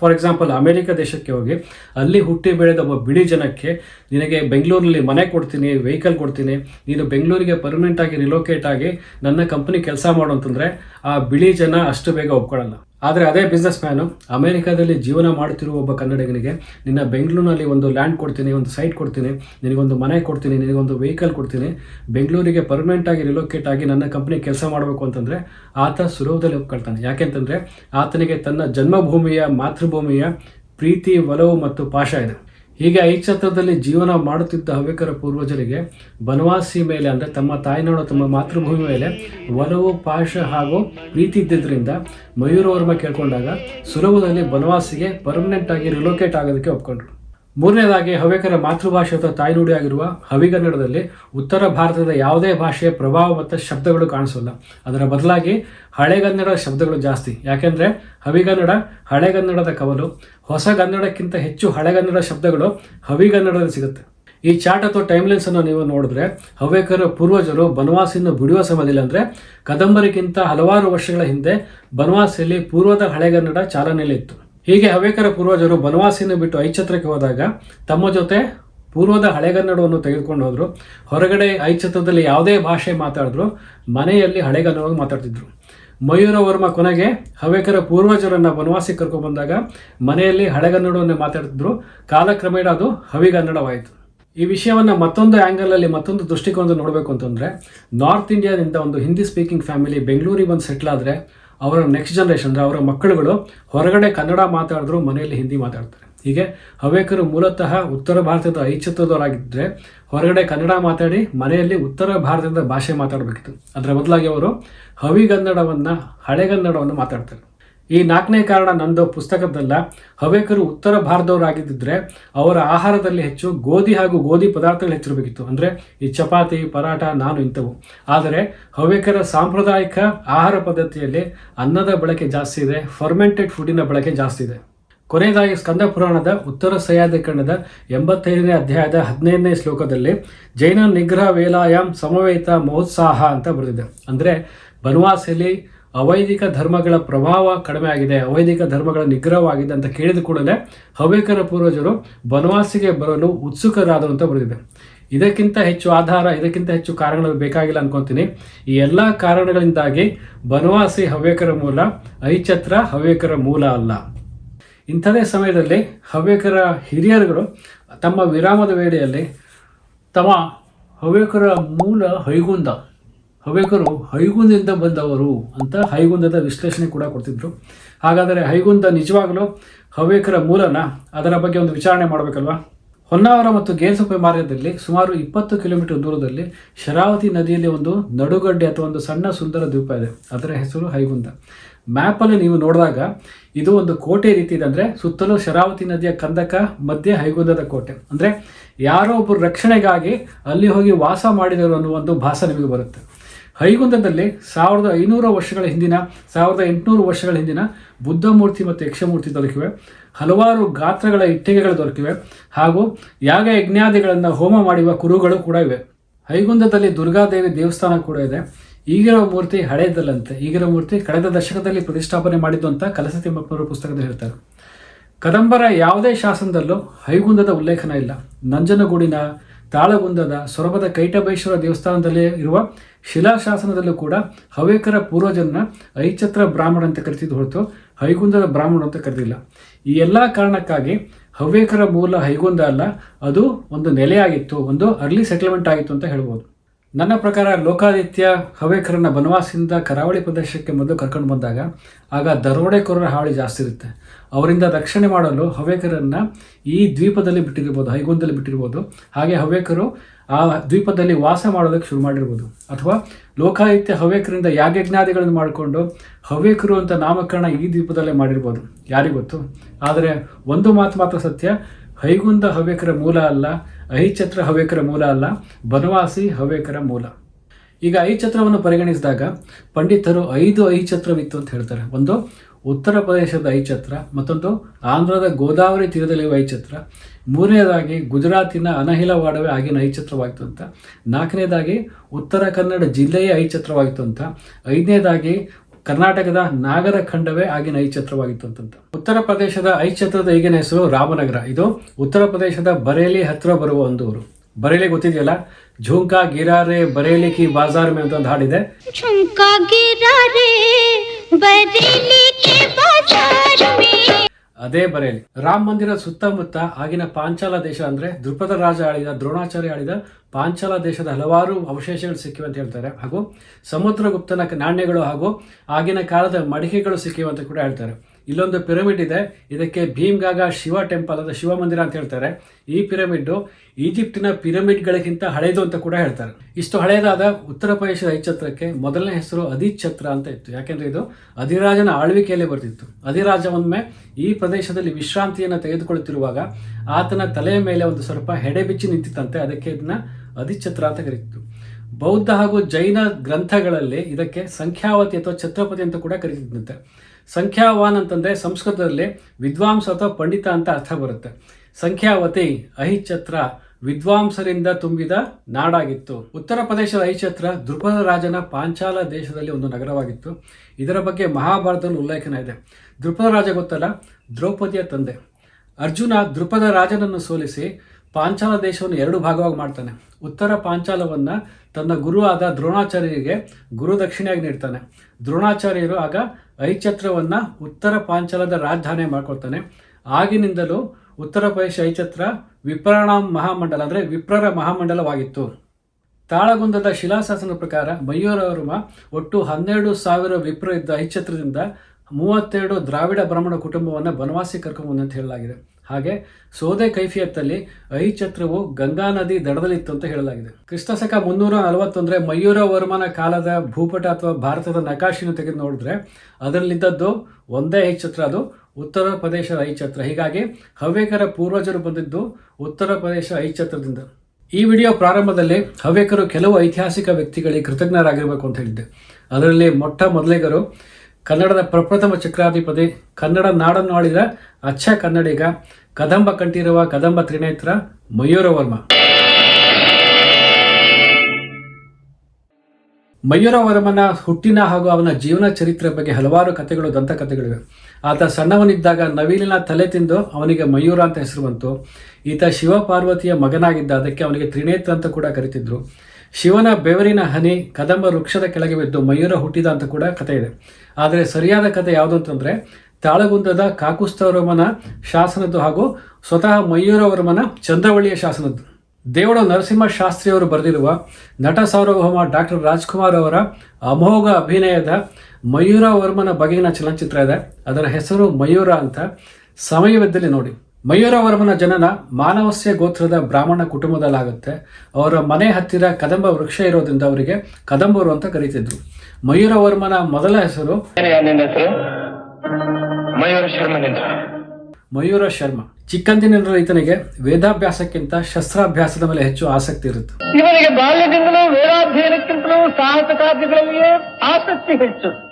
ಫಾರ್ ಎಕ್ಸಾಂಪಲ್ ಅಮೆರಿಕ ದೇಶಕ್ಕೆ ಹೋಗಿ, ಅಲ್ಲಿ ಹುಟ್ಟಿ ಬೆಳೆದ ಒಬ್ಬ ಬಿಳಿ ಜನಕ್ಕೆ, ನಿನಗೆ ಬೆಂಗಳೂರಲ್ಲಿ ಮನೆ ಕೊಡ್ತೀನಿ ವೆಹಿಕಲ್ ಕೊಡ್ತೀನಿ, ನೀನು ಬೆಂಗಳೂರಿಗೆ ಪರ್ಮನೆಂಟ್ ಆಗಿ ರಿಲೋಕೇಟ್ ಆಗಿ ನನ್ನ ಕಂಪ್ನಿ ಕೆಲಸ ಮಾಡು ಅಂತಂದರೆ, ಆ ಬಿಳಿ ಜನ ಅಷ್ಟು ಬೇಗ ಒಪ್ಕೊಳ್ಳಲ್ಲ ಆದರೆ ಅದೇ ಬಿಸ್ನೆಸ್ ಮ್ಯಾನು ಅಮೆರಿಕಾದಲ್ಲಿ ಜೀವನ ಮಾಡುತ್ತಿರುವ ಒಬ್ಬ ಕನ್ನಡಿಗನಿಗೆ, ನಿನ್ನ ಬೆಂಗಳೂರಿನಲ್ಲಿ ಒಂದು ಲ್ಯಾಂಡ್ ಕೊಡ್ತೀನಿ, ಒಂದು ಸೈಟ್ ಕೊಡ್ತೀನಿ, ನಿನಗೊಂದು ಮನೆ ಕೊಡ್ತೀನಿ, ನಿನಗೊಂದು ವೆಹಿಕಲ್ ಕೊಡ್ತೀನಿ, ಬೆಂಗಳೂರಿಗೆ ಪರ್ಮನೆಂಟ್ ಆಗಿ ರಿಲೋಕೇಟ್ ಆಗಿ ನನ್ನ ಕಂಪ್ನಿ ಕೆಲಸ ಮಾಡಬೇಕು ಅಂತಂದರೆ ಆತ ಸುಲಭದಲ್ಲಿ ಒಪ್ಕೊಳ್ತಾನೆ. ಯಾಕೆಂತಂದರೆ ಆತನಿಗೆ ತನ್ನ ಜನ್ಮಭೂಮಿಯ ಮಾತೃಭೂಮಿಯ ಪ್ರೀತಿ, ಒಲವು ಮತ್ತು ಪಾಶ ಇದೆ. ಹೀಗೆ ಐಚ್ಛತ್ರದಲ್ಲಿ ಜೀವನ ಮಾಡುತ್ತಿದ್ದ ಹವ್ಯಕರ ಪೂರ್ವಜರಿಗೆ ಬನವಾಸಿ ಮೇಲೆ ಅಂದರೆ ತಮ್ಮ ತಾಯಿನಾಡು ತಮ್ಮ ಮಾತೃಭೂಮಿ ಮೇಲೆ ಒಲವು, ಪಾಶ ಹಾಗೂ ಪ್ರೀತಿ ಇದ್ದಿದ್ದರಿಂದ ಮಯೂರವರ್ಮ ಕೇಳ್ಕೊಂಡಾಗ ಸುಲಭದಲ್ಲಿ ಬನವಾಸಿಗೆ ಪರ್ಮನೆಂಟ್ ಆಗಿ ರಿಲೋಕೇಟ್ ಆಗೋದಕ್ಕೆ ಒಪ್ಕೊಂಡ್ರು. ಮೂರನೇದಾಗಿ ಹವ್ಯಕರ ಮಾತೃಭಾಷೆ ಅಥವಾ ತಾಯ್ನುಡಿಯಾಗಿರುವ ಹವಿಗನ್ನಡದಲ್ಲಿ ಉತ್ತರ ಭಾರತದ ಯಾವುದೇ ಭಾಷೆಯ ಪ್ರಭಾವ ಮತ್ತು ಶಬ್ದಗಳು ಕಾಣಿಸೋಲ್ಲ. ಅದರ ಬದಲಾಗಿ ಹಳೆಗನ್ನಡ ಶಬ್ದಗಳು ಜಾಸ್ತಿ. ಯಾಕೆಂದರೆ ಹವಿಗನ್ನಡ ಹಳೆಗನ್ನಡದ ಕವಲು ಹೊಸಗನ್ನಡಕ್ಕಿಂತ ಹೆಚ್ಚು ಹಳೆಗನ್ನಡ ಶಬ್ದಗಳು ಹವಿಗನ್ನಡದಲ್ಲಿ ಸಿಗುತ್ತೆ. ಈ ಚಾರ್ಟ್ ಅಥವಾ ಟೈಮ್ಲೈನ್ಸ್ ಅನ್ನು ನೀವು ನೋಡಿದ್ರೆ ಹವ್ಯಕರ ಪೂರ್ವಜರು ಬನವಾಸಿಯನ್ನು ಬಿಡುವ ಸಮಯದಲ್ಲಿ ಅಂದರೆ ಕದಂಬರಿಗಿಂತ ಹಲವಾರು ವರ್ಷಗಳ ಹಿಂದೆ ಬನವಾಸಿಯಲ್ಲಿ ಪೂರ್ವದ ಹಳೆಗನ್ನಡ ಚಾಲನೆಯಲ್ಲಿತ್ತು ಹೀಗೆ ಹವ್ಯಕರ ಪೂರ್ವಜರು ಬನವಾಸಿಯನ್ನು ಬಿಟ್ಟು ಐಚ್ಛತ್ರಕ್ಕೆ ಹೋದಾಗ ತಮ್ಮ ಜೊತೆ ಪೂರ್ವದ ಹಳೆಗನ್ನಡವನ್ನು ತೆಗೆದುಕೊಂಡು ಹೋದರು. ಹೊರಗಡೆ ಐಚ್ಛತ್ರದಲ್ಲಿ ಯಾವುದೇ ಭಾಷೆ ಮಾತಾಡಿದ್ರು, ಮನೆಯಲ್ಲಿ ಹಳೆಗನ್ನಡವನ್ನು ಮಾತಾಡ್ತಿದ್ರು. ಮಯೂರವರ್ಮ ಕೊನೆಗೆ ಹವ್ಯಕರ ಪೂರ್ವಜರನ್ನು ಕರ್ಕೊಂಡು ಬಂದಾಗ ಮನೆಯಲ್ಲಿ ಹಳೆಗನ್ನಡವನ್ನು ಮಾತಾಡ್ತಿದ್ರು. ಕಾಲಕ್ರಮೇಣ ಅದು ಹವಿಗನ್ನಡವಾಯಿತು ಈ ವಿಷಯವನ್ನು ಮತ್ತೊಂದು ಆ್ಯಂಗಲಲ್ಲಿ ಮತ್ತೊಂದು ದೃಷ್ಟಿಕೋನದಲ್ಲಿ ನೋಡಬೇಕು ಅಂತಂದರೆ, ನಾರ್ತ್ ಇಂಡಿಯಾದಿಂದ ಒಂದು ಹಿಂದಿ ಸ್ಪೀಕಿಂಗ್ ಫ್ಯಾಮಿಲಿ ಬೆಂಗಳೂರಿಗೆ ಬಂದು ಸೆಟ್ಲ್ ಆದರೆ ಅವರ ನೆಕ್ಸ್ಟ್ ಜನ್ರೇಷನ್ ಅಂದರೆ ಅವರ ಮಕ್ಕಳುಗಳು ಹೊರಗಡೆ ಕನ್ನಡ ಮಾತಾಡಿದ್ರು ಮನೆಯಲ್ಲಿ ಹಿಂದಿ ಮಾತಾಡ್ತಾರೆ. ಹೀಗೆ ಹವ್ಯಕರು ಮೂಲತಃ ಉತ್ತರ ಭಾರತದ ಐಚ್ಛತ್ರದವರಾಗಿದ್ದರೆ ಹೊರಗಡೆ ಕನ್ನಡ ಮಾತಾಡಿ ಮನೆಯಲ್ಲಿ ಉತ್ತರ ಭಾರತದ ಭಾಷೆ ಮಾತಾಡಬೇಕಿತ್ತು. ಅದರ ಬದಲಾಗಿ ಅವರು ಹವಿಗನ್ನಡವನ್ನು ಹಳೆಗನ್ನಡವನ್ನು ಮಾತಾಡ್ತಾರೆ. ಈ ನಾಲ್ಕನೇ ಕಾರಣ ನಂದು ಪುಸ್ತಕದಲ್ಲ ಹವ್ಯಕರು ಉತ್ತರ ಭಾರತದವರಾಗಿದ್ದರೆ ಅವರ ಆಹಾರದಲ್ಲಿ ಹೆಚ್ಚು ಗೋಧಿ ಹಾಗೂ ಗೋಧಿ ಪದಾರ್ಥಗಳು ಹೆಚ್ಚಿರಬೇಕಿತ್ತು. ಅಂದರೆ ಈ ಚಪಾತಿ ಪರಾಟ ನಾನು ಇಂಥವು. ಆದರೆ ಹವ್ಯಕರ ಸಾಂಪ್ರದಾಯಿಕ ಆಹಾರ ಪದ್ಧತಿಯಲ್ಲಿ ಅನ್ನದ ಬಳಕೆ ಜಾಸ್ತಿ ಇದೆ ಫರ್ಮೆಂಟೆಡ್ ಫುಡ್ಡಿನ ಬಳಕೆ ಜಾಸ್ತಿ ಇದೆ. ಕೊನೆಯದಾಗಿ ಸ್ಕಂದ ಪುರಾಣದ ಉತ್ತರ ಸಹ್ಯಾಧಿಕರಣದ ಎಂಬತ್ತೈದನೇ ಅಧ್ಯಾಯದ ಹದಿನೈದನೇ ಶ್ಲೋಕದಲ್ಲಿ ಜೈನ ನಿಗ್ರಹ ವೇಲಾಯಾಮ್ ಸಮವೇತ ಮಹೋತ್ಸಾಹ ಅಂತ ಬರೆದಿದೆ. ಅಂದರೆ ಬನವಾಸಿಯಲ್ಲಿ ಅವೈದಿಕ ಧರ್ಮಗಳ ಪ್ರಭಾವ ಕಡಿಮೆ ಆಗಿದೆ, ಅವೈದಿಕ ಧರ್ಮಗಳ ನಿಗ್ರಹವಾಗಿದೆ ಅಂತ ಕೇಳಿದ ಕೂಡಲೇ ಹವ್ಯಕರ ಪೂರ್ವಜರು ಬನವಾಸಿಗೆ ಬರಲು ಉತ್ಸುಕರಾದರು ಅಂತ ಬರೆದಿದೆ. ಇದಕ್ಕಿಂತ ಹೆಚ್ಚು ಆಧಾರ, ಇದಕ್ಕಿಂತ ಹೆಚ್ಚು ಕಾರಣಗಳು ಬೇಕಾಗಿಲ್ಲ ಅನ್ಕೊಂತೀನಿ. ಈ ಎಲ್ಲ ಕಾರಣಗಳಿಂದಾಗಿ ಬನವಾಸಿ ಹವ್ಯಕರ ಮೂಲ ಐಚತ್ರ ಹವ್ಯಕರ ಮೂಲ ಅಲ್ಲ. ಇಂಥದೇ ಸಮಯದಲ್ಲಿ ಹವ್ಯಕರ ಹಿರಿಯರುಗಳು ತಮ್ಮ ವಿರಾಮದ ವೇಳೆಯಲ್ಲಿ ತಮ್ಮ ಹವ್ಯಕರ ಮೂಲ ಹೈಗುಂದ ಹವ್ಯಕರು ಹೈಗುಂದದಿಂದ ಬಂದವರು ಅಂತ ಹೈಗುಂದದ ವಿಶ್ಲೇಷಣೆ ಕೂಡ ಕೊಡ್ತಿದ್ರು. ಹಾಗಾದರೆ ಹೈಗುಂದ ನಿಜವಾಗಲೂ ಹವ್ಯಕರ ಮೂಲನ ಅದರ ಬಗ್ಗೆ ಒಂದು ವಿಚಾರಣೆ ಮಾಡಬೇಕಲ್ವಾ? ಹೊನ್ನಾವರ ಮತ್ತು ಗೇಲ್ಸೊಪ್ಪೆ ಮಾರ್ಗದಲ್ಲಿ ಸುಮಾರು ಇಪ್ಪತ್ತು ಕಿಲೋಮೀಟರ್ ದೂರದಲ್ಲಿ ಶರಾವತಿ ನದಿಯಲ್ಲಿ ಒಂದು ನಡುಗಡ್ಡೆ ಅಥವಾ ಒಂದು ಸಣ್ಣ ಸುಂದರ ದ್ವೀಪ ಇದೆ. ಅದರ ಹೆಸರು ಹೈಗುಂದ. ಮ್ಯಾಪಲ್ಲಿ ನೀವು ನೋಡಿದಾಗ ಇದು ಒಂದು ಕೋಟೆ ರೀತಿ ಇದೆ ಅಂದರೆ ಸುತ್ತಲೂ ಶರಾವತಿ ನದಿಯ ಕಂದಕ, ಮಧ್ಯೆ ಹೈಗುಂದದ ಕೋಟೆ. ಅಂದರೆ ಯಾರೋ ಒಬ್ಬರು ರಕ್ಷಣೆಗಾಗಿ ಅಲ್ಲಿ ಹೋಗಿ ವಾಸ ಮಾಡಿದರು ಅನ್ನೋ ಒಂದು ಭಾಷೆ ನಿಮಗೆ ಬರುತ್ತೆ. ಹೈಗುಂದದಲ್ಲಿ ಸಾವಿರದ ಐನೂರು ವರ್ಷಗಳ ಹಿಂದಿನ, ಸಾವಿರದ ಎಂಟುನೂರು ವರ್ಷಗಳ ಹಿಂದಿನ ಬುದ್ಧ ಮೂರ್ತಿ ಮತ್ತು ಯಕ್ಷಮೂರ್ತಿ ದೊರಕಿವೆ. ಹಲವಾರು ಗಾತ್ರಗಳ ಇಟ್ಟಿಗೆಗಳು ದೊರಕಿವೆ. ಹಾಗೂ ಯಾಗ ಯಜ್ಞಾದಿಗಳನ್ನು ಹೋಮ ಮಾಡುವ ಕುರುಗಳು ಕೂಡ ಇವೆ. ಹೈಗುಂದದಲ್ಲಿ ದುರ್ಗಾದೇವಿ ದೇವಸ್ಥಾನ ಕೂಡ ಇದೆ. ಈಗಿರೋ ಮೂರ್ತಿ ಹಳೆಯದಲ್ಲಂತೆ ಈಗಿರೋ ಮೂರ್ತಿ ಕಳೆದ ದಶಕದಲ್ಲಿ ಪ್ರತಿಷ್ಠಾಪನೆ ಮಾಡಿದ್ದು ಅಂತ ಕಲಸ ತಿಮ್ಮಪ್ಪನವರು ಪುಸ್ತಕದಲ್ಲಿ ಹೇಳ್ತಾರೆ. ಕದಂಬರ ಯಾವುದೇ ಶಾಸನದಲ್ಲೂ ಹೈಗುಂದದ ಉಲ್ಲೇಖನ ಇಲ್ಲ. ನಂಜನಗೂಡಿನ ತಾಳಗುಂದದ ಸೊರಬದ ಕೈಟಬೇಶ್ವರ ದೇವಸ್ಥಾನದಲ್ಲಿ ಇರುವ ಶಿಲಾಶಾಸನದಲ್ಲೂ ಕೂಡ ಹವೇಕರ ಪೂರ್ವಜನ್ನ ಐಚತ್ರ ಬ್ರಾಹ್ಮಣ ಅಂತ ಕರಿತಿದ್ದು ಹೊರತು ಹೈಗುಂದದ ಬ್ರಾಹ್ಮಣ ಅಂತ ಕರೆದಿಲ್ಲ. ಈ ಎಲ್ಲ ಕಾರಣಕ್ಕಾಗಿ ಹವ್ಯಕರ ಮೂಲ ಹೈಗುಂದ ಅಲ್ಲ, ಅದು ಒಂದು ನೆಲೆಯಾಗಿತ್ತು, ಒಂದು ಅರ್ಲಿ ಸೆಟಲ್ಮೆಂಟ್ ಆಗಿತ್ತು ಅಂತ ಹೇಳ್ಬೋದು. ನನ್ನ ಪ್ರಕಾರ ಲೋಕಾದಿತ್ಯ ಹವೇಕರನ್ನ ಬನವಾಸದಿಂದ ಕರಾವಳಿ ಪ್ರದೇಶಕ್ಕೆ ಮೊದಲು ಕರ್ಕೊಂಡು ಬಂದಾಗ, ಆಗ ದರೋಡೆಕೋರರ ಹಾವಳಿ ಜಾಸ್ತಿ ಇರುತ್ತೆ. ಅವರಿಂದ ರಕ್ಷಣೆ ಮಾಡಲು ಹವೇಕರನ್ನ ಈ ದ್ವೀಪದಲ್ಲಿ ಬಿಟ್ಟಿರ್ಬೋದು, ಹೈಗುಂದಲ್ಲಿ ಬಿಟ್ಟಿರ್ಬೋದು. ಹಾಗೆ ಹವ್ಯಕರು ಆ ದ್ವೀಪದಲ್ಲಿ ವಾಸ ಮಾಡೋದಕ್ಕೆ ಶುರು ಮಾಡಿರ್ಬೋದು. ಅಥವಾ ಲೋಕಾದಿತ್ಯ ಹವ್ಯಕರಿಂದ ಯಾಗಜ್ಞಾದಿಗಳನ್ನು ಮಾಡಿಕೊಂಡು ಹವ್ಯಕರು ಅಂತ ನಾಮಕರಣ ಈ ದ್ವೀಪದಲ್ಲೇ ಮಾಡಿರ್ಬೋದು. ಯಾರಿಗೊತ್ತು ಆದರೆ ಒಂದು ಮಾತು ಮಾತ್ರ ಸತ್ಯ, ಹೈಗುಂದ ಹವ್ಯಕರ ಮೂಲ ಅಲ್ಲ ಐಛತ್ರ ಹವ್ಯಕರ ಮೂಲ ಅಲ್ಲ, ಬನವಾಸಿ ಹವ್ಯಕರ ಮೂಲ. ಈಗ ಐಛತ್ರವನ್ನು ಪರಿಗಣಿಸಿದಾಗ ಪಂಡಿತರು ಐದು ಐಛತ್ರವಿತ್ತು ಅಂತ ಹೇಳ್ತಾರೆ. ಒಂದು ಉತ್ತರ ಪ್ರದೇಶದ ಐಛತ್ರ ಮತ್ತೊಂದು ಆಂಧ್ರದ ಗೋದಾವರಿ ತೀರದಲ್ಲಿರುವ ಐಚತ್ರ, ಮೂರನೇದಾಗಿ ಗುಜರಾತಿನ ಅನಹಿಲವಾಡವೇ ಆಗಿನ ಐಛತ್ರವಾಗಿತ್ತು ಅಂತ, ನಾಲ್ಕನೇದಾಗಿ ಉತ್ತರ ಕನ್ನಡ ಜಿಲ್ಲೆಯ ಐಛತ್ರವಾಗಿತ್ತು ಅಂತ, ಐದನೇದಾಗಿ ಕರ್ನಾಟಕದ ನಾಗರ ಖಂಡವೇ ಆಗಿನ ಐಚ್ಛತ್ರವಾಗಿತ್ತು ಅಂತಂತ. ಉತ್ತರ ಪ್ರದೇಶದ ಐಚ್ಛತ್ರದ ಈಗಿನ ಹೆಸರು ರಾಮನಗರ. ಇದು ಉತ್ತರ ಪ್ರದೇಶದ ಬರೇಲಿ ಹತ್ತಿರ ಬರುವ ಒಂದು ಊರು. ಬರೇಲಿ ಗೊತ್ತಿದೆಯಲ್ಲ? ಝುಂಕಾ ಗಿರಾರೆ ಬರೇಲಿ ಕಿ ಬಾಜಾರ್ ಮೇ ಅಂತ ಒಂದು ಹಾಡಿದೆ. ಝುಂಕಾ ಗಿರಾರೆ ಬರೇಲಿ ಕಿ ಬಾಜಾರ್ ಮೇ. ಅದೇ ಬರೆಯಲಿ. ರಾಮ ಮಂದಿರ ಸುತ್ತಮುತ್ತ ಆಗಿನ ಪಾಂಚಾಲ ದೇಶ ಅಂದ್ರೆ ದೃಪದ ರಾಜ ಆಳಿದ, ದ್ರೋಣಾಚಾರ್ಯ ಆಳಿದ ಪಾಂಚಾಲ ದೇಶದ ಹಲವಾರು ಅವಶೇಷಗಳು ಸಿಕ್ಕಿವೆ ಅಂತ ಹೇಳ್ತಾರೆ. ಹಾಗೂ ಸಮುದ್ರಗುಪ್ತನ ನಾಣ್ಯಗಳು ಹಾಗೂ ಆಗಿನ ಕಾಲದ ಮಡಿಕೆಗಳು ಸಿಕ್ಕಿವೆ ಅಂತ ಕೂಡ ಹೇಳ್ತಾರೆ. ಇಲ್ಲೊಂದು ಪಿರಮಿಡ್ ಇದೆ. ಇದಕ್ಕೆ ಭೀಮ್ಗಾಗ ಶಿವ ಟೆಂಪಲ್ ಅದು ಶಿವ ಮಂದಿರ ಅಂತ ಹೇಳ್ತಾರೆ. ಈ ಪಿರಮಿಡ್ ಈಜಿಪ್ಟಿನ ಪಿರಮಿಡ್ಗಳಿಗಿಂತ ಹಳೆಯದು ಅಂತ ಕೂಡ ಹೇಳ್ತಾರೆ. ಇಷ್ಟು ಹಳೆಯದಾದ ಉತ್ತರ ಪ್ರದೇಶದ ಐಚ್ಛತ್ರಕ್ಕೆ ಮೊದಲನೇ ಹೆಸರು ಅಧಿಚ್ಛತ್ರ ಅಂತ ಇತ್ತು. ಯಾಕೆಂದ್ರೆ ಇದು ಅಧಿರಾಜನ ಆಳ್ವಿಕೆಯಲ್ಲಿ ಬರ್ತಿತ್ತು. ಅಧಿರಾಜವೊಮ್ಮೆ ಈ ಪ್ರದೇಶದಲ್ಲಿ ವಿಶ್ರಾಂತಿಯನ್ನು ತೆಗೆದುಕೊಳ್ಳುತ್ತಿರುವಾಗ ಆತನ ತಲೆಯ ಮೇಲೆ ಒಂದು ಸ್ವಲ್ಪ ಹೆಡೆ ಬಿಚ್ಚಿ ನಿಂತಿತ್ತಂತೆ. ಅದಕ್ಕೆ ಇದನ್ನ ಅಧಿಚ್ಛತ್ರ ಅಂತ ಕರೀತಿತ್ತು. ಬೌದ್ಧ ಹಾಗೂ ಜೈನ ಗ್ರಂಥಗಳಲ್ಲಿ ಇದಕ್ಕೆ ಸಂಖ್ಯಾವತಿ ಅಥವಾ ಛತ್ರಪತಿ ಅಂತ ಕೂಡ ಕರೀತಿದ್ದಂತೆ. ಸಂಖ್ಯಾವಾನ್ ಅಂತಂದ್ರೆ ಸಂಸ್ಕೃತದಲ್ಲಿ ವಿದ್ವಾಂಸ ಅಥವಾ ಪಂಡಿತ ಅಂತ ಅರ್ಥ ಬರುತ್ತೆ. ಸಂಖ್ಯಾವತಿ ಅಹಿಚ್ಛತ್ರ ವಿದ್ವಾಂಸರಿಂದ ತುಂಬಿದ ನಾಡಾಗಿತ್ತು. ಉತ್ತರ ಪ್ರದೇಶದ ಐಚತ್ರ ದೃಪದ ರಾಜನ ಪಾಂಚಾಲ ದೇಶದಲ್ಲಿ ಒಂದು ನಗರವಾಗಿತ್ತು. ಇದರ ಬಗ್ಗೆ ಮಹಾಭಾರತದಲ್ಲಿ ಉಲ್ಲೇಖನ ಇದೆ. ದೃಪದ ರಾಜ ಗೊತ್ತಲ್ಲ? ದ್ರೌಪದಿಯ ತಂದೆ. ಅರ್ಜುನ ದೃಪದ ರಾಜನನ್ನು ಸೋಲಿಸಿ ಪಾಂಚಾಲ ದೇಶವನ್ನು ಎರಡು ಭಾಗವಾಗಿ ಮಾಡ್ತಾನೆ. ಉತ್ತರ ಪಾಂಚಾಲವನ್ನ ತನ್ನ ಗುರು ಆದ ದ್ರೋಣಾಚಾರ್ಯರಿಗೆ ಗುರು ದಕ್ಷಿಣೆಯಾಗಿ ನೀಡ್ತಾನೆ. ದ್ರೋಣಾಚಾರ್ಯರು ಆಗ ಐಚ್ಛತ್ರವನ್ನ ಉತ್ತರ ಪಾಂಚಲದ ರಾಜಧಾನಿ ಮಾಡ್ಕೊಳ್ತಾನೆ. ಆಗಿನಿಂದಲೂ ಉತ್ತರ ಪ್ರದೇಶ ಐಚತ್ರ ವಿಪ್ರಾಣ ಮಹಾಮಂಡಲ ಅಂದ್ರೆ ವಿಪ್ರರ ಮಹಾಮಂಡಲವಾಗಿತ್ತು. ತಾಳಗುಂದದ ಶಿಲಾಶಾಸನ ಪ್ರಕಾರ ಮಯೂರವರ್ಮ ಒಟ್ಟು ಹನ್ನೆರಡು ಸಾವಿರ ವಿಪ್ರ ಇದ್ದ ಐಚತ್ರದಿಂದ ಮೂವತ್ತೆರಡು ದ್ರಾವಿಡ ಬ್ರಾಹ್ಮಣ ಕುಟುಂಬವನ್ನು ಬನವಾಸಿ ಕರ್ಕೊಂಬಂದ ಅಂತ ಹೇಳಲಾಗಿದೆ. ಹಾಗೆ ಸೋದೆ ಕೈಫಿಯತ್ತಲ್ಲಿ ಐಚತ್ರವು ಗಂಗಾ ನದಿ ದಡದಲ್ಲಿತ್ತು ಅಂತ ಹೇಳಲಾಗಿದೆ. ಕ್ರಿಸ್ತಶಕ ಮುನ್ನೂರ ನಲವತ್ತೊಂದರೆ ಮಯೂರ ವರ್ಮನ ಕಾಲದ ಭೂಪಟ ಅಥವಾ ಭಾರತದ ನಕಾಶೆಯನ್ನು ತೆಗೆದು ನೋಡಿದ್ರೆ ಅದರಲ್ಲಿದ್ದದ್ದು ಒಂದೇ ಐಚತ್ರ, ಅದು ಉತ್ತರ ಪ್ರದೇಶದ ಐಚತ್ರ. ಹೀಗಾಗಿ ಹವ್ಯಕರ ಪೂರ್ವಜರು ಬಂದಿದ್ದು ಉತ್ತರ ಪ್ರದೇಶ ಐಚತ್ರದಿಂದ. ಈ ವಿಡಿಯೋ ಪ್ರಾರಂಭದಲ್ಲಿ ಹವ್ಯಕರು ಕೆಲವು ಐತಿಹಾಸಿಕ ವ್ಯಕ್ತಿಗಳಿಗೆ ಕೃತಜ್ಞರಾಗಿರಬೇಕು ಅಂತ ಹೇಳಿದ್ದೆ. ಅದರಲ್ಲಿ ಮೊಟ್ಟ ಮೊದಲಿಗರು ಕನ್ನಡದ ಪ್ರಪ್ರಥಮ ಚಕ್ರಾಧಿಪತಿ, ಕನ್ನಡ ನಾಡನ್ನು ಆಳಿದ ಅಚ್ಚ ಕನ್ನಡಿಗ, ಕದಂಬ ಕಂಠೀರವ, ಕದಂಬ ತ್ರಿನೇತ್ರ ಮಯೂರವರ್ಮ ಮಯೂರವರ್ಮನ ಹುಟ್ಟಿನ ಹಾಗೂ ಅವನ ಜೀವನ ಚರಿತ್ರೆ ಬಗ್ಗೆ ಹಲವಾರು ಕಥೆಗಳು ದಂತಕಥೆಗಳಿವೆ ಆತ ಸಣ್ಣವನಿದ್ದಾಗ ನವಿಲಿನ ತಲೆ ತಿಂದು ಅವನಿಗೆ ಮಯೂರ ಅಂತ ಹೆಸರು ಬಂತು. ಈತ ಶಿವ ಪಾರ್ವತಿಯ ಮಗನಾಗಿದ್ದ, ಅದಕ್ಕೆ ಅವನಿಗೆ ತ್ರಿನೇತ್ರ ಅಂತ ಕೂಡ ಕರಿತಿದ್ರು. ಶಿವನ ಬೆವರಿನ ಹನಿ ಕದಂಬ ವೃಕ್ಷದ ಕೆಳಗೆ ಬಿದ್ದು ಮಯೂರ ಹುಟ್ಟಿದ ಅಂತ ಕೂಡ ಕಥೆ ಇದೆ ಆದರೆ ಸರಿಯಾದ ಕಥೆ ಯಾವುದು ಅಂತಂದ್ರೆ, ತಾಳಗುಂದದ ಕಾಕುಸ್ತವರ್ಮನ ಶಾಸನದ್ದು ಹಾಗೂ ಸ್ವತಃ ಮಯೂರವರ್ಮನ ಚಂದ್ರವಳ್ಳಿಯ ಶಾಸನದ್ದು. ದೇವಡ ನರಸಿಂಹ ಶಾಸ್ತ್ರಿಯವರು ಬರೆದಿರುವ ನಟ ಸಾರ್ವಭೌಮ ಡಾಕ್ಟರ್ ರಾಜ್ಕುಮಾರ್ ಅವರ ಅಮೋಘ ಅಭಿನಯದ ಮಯೂರವರ್ಮನ ಬಗೆಗಿನ ಚಲನಚಿತ್ರ ಇದೆ. ಅದರ ಹೆಸರು ಮಯೂರ ಅಂತ ಸಮಯವಿದ್ದಲ್ಲಿ ನೋಡಿ. ಮಯೂರವರ್ಮನ ಜನನ ಮಾನವಸ್ಯ ಗೋತ್ರದ ಬ್ರಾಹ್ಮಣ ಕುಟುಂಬದಲ್ಲಾಗುತ್ತೆ. ಅವರ ಮನೆ ಹತ್ತಿರ ಕದಂಬ ವೃಕ್ಷ ಇರೋದ್ರಿಂದ ಅವರಿಗೆ ಕದಂಬರು ಅಂತ ಕರೀತಿದ್ರು. ಮಯೂರವರ್ಮನ ಮೊದಲ ಹೆಸರು? ಮಯೂರ ಮಯೂರ ಶರ್ಮ. ಚಿಕ್ಕಂದಿನ ರೈತನಿಗೆ ವೇದಾಭ್ಯಾಸಕ್ಕಿಂತ ಶಸ್ತ್ರಾಭ್ಯಾಸದ ಮೇಲೆ ಹೆಚ್ಚು ಆಸಕ್ತಿ ಇರುತ್ತೆ. ಇವನಿಗೆ ಬಾಲ್ಯದಿಂದಲೂ ವೇದಾಧ್ಯಯನಕ್ಕಿಂತಲೂ ಸಾಹಸ ಕಾರ್ಯಗಳಲ್ಲಿಯೇ ಆಸಕ್ತಿ ಹೆಚ್ಚು.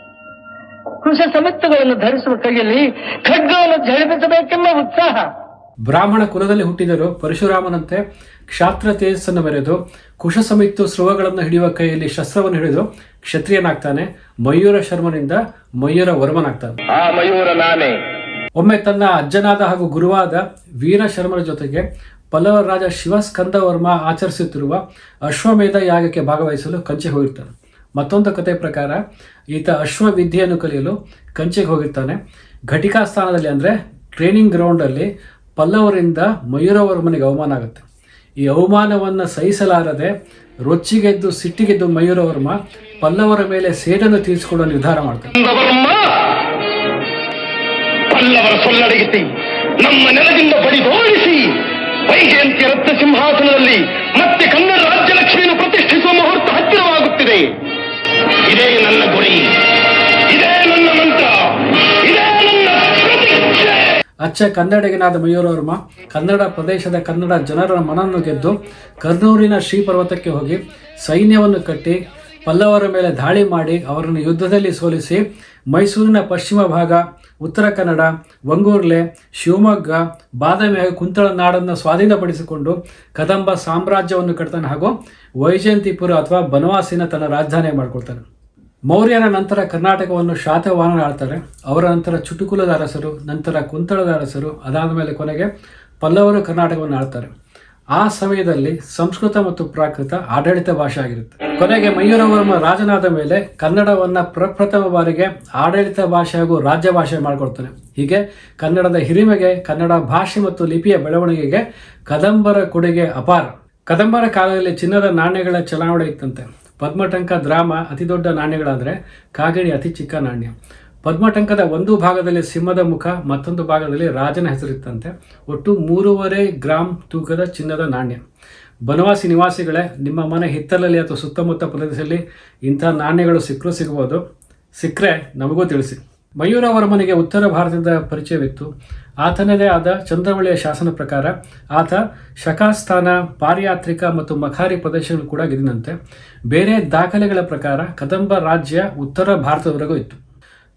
ಕುಶ ಸಮಿತ್ತುಗಳನ್ನು ಧರಿಸುವ ಕೈಯಲ್ಲಿ ಖಡ್ಗವನ್ನು ಜಡಿಸಬೇಕೆಂಬ ಉತ್ಸಾಹ. ಬ್ರಾಹ್ಮಣ ಕುಲದಲ್ಲಿ ಹುಟ್ಟಿದರು ಪರಶುರಾಮನಂತೆ ಕ್ಷಾತ್ರ ತೇಜಸ್ಸನ್ನು ಮೆರೆದು ಕುಶ ಸಮಿತ್ತು ಶ್ರುವಗಳನ್ನು ಹಿಡಿಯುವ ಕೈಯಲ್ಲಿ ಶಸ್ತ್ರವನ್ನು ಹಿಡಿದು ಕ್ಷತ್ರಿಯನಾಗ್ತಾನೆ. ಮಯೂರ ಶರ್ಮನಿಂದ ಮಯೂರ ವರ್ಮನಾಗ್ತಾನೆ. ಆ ಮಯೂರ ನಾನೇ. ಒಮ್ಮೆ ತನ್ನ ಅಜ್ಜನಾದ ಹಾಗೂ ಗುರುವಾದ ವೀರ ಶರ್ಮನ ಜೊತೆಗೆ ಪಲ್ಲವ ರಾಜ ಶಿವಸ್ಕಂದ ವರ್ಮ ಆಚರಿಸುತ್ತಿರುವ ಅಶ್ವಮೇಧ ಯಾಗಕ್ಕೆ ಭಾಗವಹಿಸಲು ಕಂಚೆ ಹೋಗಿರ್ತಾನೆ. ಮತ್ತೊಂದು ಕತೆ ಪ್ರಕಾರ, ಈತ ಅಶ್ವವಿದ್ಯೆಯನ್ನು ಕಲಿಯಲು ಕಂಚಿಗೆ ಹೋಗಿರ್ತಾನೆ. ಘಟಿಕಾ ಸ್ಥಾನದಲ್ಲಿ ಅಂದರೆ ಟ್ರೈನಿಂಗ್ ಗ್ರೌಂಡಲ್ಲಿ ಪಲ್ಲವರಿಂದ ಮಯೂರವರ್ಮನಿಗೆ ಅವಮಾನ ಆಗುತ್ತೆ. ಈ ಅವಮಾನವನ್ನು ಸಹಿಸಲಾರದೆ ರೊಚ್ಚಿಗೆದ್ದು, ಸಿಟ್ಟಿಗೆದ್ದು ಮಯೂರವರ್ಮ ಪಲ್ಲವರ ಮೇಲೆ ಸೇಡನ್ನು ತೀರಿಸಿಕೊಳ್ಳಲು ನಿರ್ಧಾರ ಮಾಡ್ತಾರೆ ಸಿಂಹಾಸನದಲ್ಲಿ ಮತ್ತೆ ಕನ್ನಡ ರಾಜ್ಯಲಕ್ಷ್ಮಿಯನ್ನು ಪ್ರತಿಷ್ಠಿಸುವ ಮುಹೂರ್ತ ಹತ್ತಿರವಾಗುತ್ತಿದೆ. ಇದೇ ನನ್ನ ಗುರಿ. ಇದೇ ನನ್ನ ಅಚ್ಚ ಕನ್ನಡಿಗನಾದ ಮಯೂರವರ್ಮ, ಕನ್ನಡ ಪ್ರದೇಶದ ಕನ್ನಡ ಜನರ ಮನನ್ನು ಗೆದ್ದು ಕರ್ನೂರಿನ ಶ್ರೀಪರ್ವತಕ್ಕೆ ಹೋಗಿ ಸೈನ್ಯವನ್ನು ಕಟ್ಟಿ ಪಲ್ಲವರ ಮೇಲೆ ದಾಳಿ ಮಾಡಿ ಅವರನ್ನು ಯುದ್ಧದಲ್ಲಿ ಸೋಲಿಸಿ ಮೈಸೂರಿನ ಪಶ್ಚಿಮ ಭಾಗ, ಉತ್ತರ ಕನ್ನಡ, ವಂಗೂರ್ಲೆ, ಶಿವಮೊಗ್ಗ, ಬಾದಾಮಿ ಹಾಗೂ ಕುಂತಳ ನಾಡನ್ನು ಸ್ವಾಧೀನಪಡಿಸಿಕೊಂಡು ಕದಂಬ ಸಾಮ್ರಾಜ್ಯವನ್ನು ಕಟ್ತಾನೆ ಹಾಗೂ ವೈಜಯಂತಿಪುರ ಅಥವಾ ಬನವಾಸಿನ ತನ್ನ ರಾಜಧಾನಿ ಮಾಡಿಕೊಳ್ತಾನೆ. ಮೌರ್ಯರ ನಂತರ ಕರ್ನಾಟಕವನ್ನು ಶಾತವಾಹನ ಆಳ್ತಾರೆ. ಅವರ ನಂತರ ಚುಟುಕುಲದ ಅರಸರು, ನಂತರ ಕುಂತಳದ ಅರಸರು, ಅದಾದ ಮೇಲೆ ಕೊನೆಗೆ ಪಲ್ಲವರು ಕರ್ನಾಟಕವನ್ನು ಆಳ್ತಾರೆ. ಆ ಸಮಯದಲ್ಲಿ ಸಂಸ್ಕೃತ ಮತ್ತು ಪ್ರಾಕೃತ ಆಡಳಿತ ಭಾಷೆ ಆಗಿರುತ್ತೆ. ಕೊನೆಗೆ ಮಯೂರವರ್ಮ ರಾಜನಾದ ಮೇಲೆ ಕನ್ನಡವನ್ನ ಪ್ರಪ್ರಥಮ ಬಾರಿಗೆ ಆಡಳಿತ ಭಾಷೆ ಹಾಗೂ ರಾಜ್ಯ ಭಾಷೆ ಮಾಡಿಕೊಡ್ತಾನೆ. ಹೀಗೆ ಕನ್ನಡದ ಹಿರಿಮೆಗೆ, ಕನ್ನಡ ಭಾಷೆ ಮತ್ತು ಲಿಪಿಯ ಬೆಳವಣಿಗೆಗೆ ಕದಂಬರ ಕೊಡುಗೆ ಅಪಾರ. ಕದಂಬರ ಕಾಲದಲ್ಲಿ ಚಿನ್ನದ ನಾಣ್ಯಗಳ ಚಲಾವಣೆ ಇತ್ತಂತೆ. ಪದ್ಮಟಂಕ, ದ್ರಾಮ ಅತಿ ದೊಡ್ಡ ನಾಣ್ಯಗಳಾದರೆ ಕಾಗಣಿ ಅತಿ ಚಿಕ್ಕ ನಾಣ್ಯ. ಪದ್ಮಟಂಕದ ಒಂದು ಭಾಗದಲ್ಲಿ ಸಿಂಹದ ಮುಖ, ಮತ್ತೊಂದು ಭಾಗದಲ್ಲಿ ರಾಜನ ಹೆಸರಿತ್ತಂತೆ. ಒಟ್ಟು ಮೂರುವರೆ ಗ್ರಾಮ್ ತೂಕದ ಚಿನ್ನದ ನಾಣ್ಯ. ಬನವಾಸಿ ನಿವಾಸಿಗಳೇ, ನಿಮ್ಮ ಮನೆ ಹಿತ್ತಲಲ್ಲಿ ಅಥವಾ ಸುತ್ತಮುತ್ತ ಪ್ರದೇಶದಲ್ಲಿ ಇಂಥ ನಾಣ್ಯಗಳು ಸಿಕ್ಕರೂ ಸಿಗಬಹುದು ಸಿಕ್ಕರೆ ನಮಗೂ ತಿಳಿಸಿ. ಮಯೂರವರ್ಮನಿಗೆ ಉತ್ತರ ಭಾರತದ ಪರಿಚಯವಿತ್ತು. ಆತನದೇ ಆದ ಚಂದ್ರವಳಿಯ ಶಾಸನ ಪ್ರಕಾರ, ಆತ ಶಕಾಸ್ಥಾನ ಪಾರಿಯಾತ್ರಿಕ ಮತ್ತು ಮಖಾರಿ ಪ್ರದೇಶಗಳು ಕೂಡ ಗೆದಿನಂತೆ ಬೇರೆ ದಾಖಲೆಗಳ ಪ್ರಕಾರ ಕದಂಬ ರಾಜ್ಯ ಉತ್ತರ ಭಾರತದವರೆಗೂ ಇತ್ತು.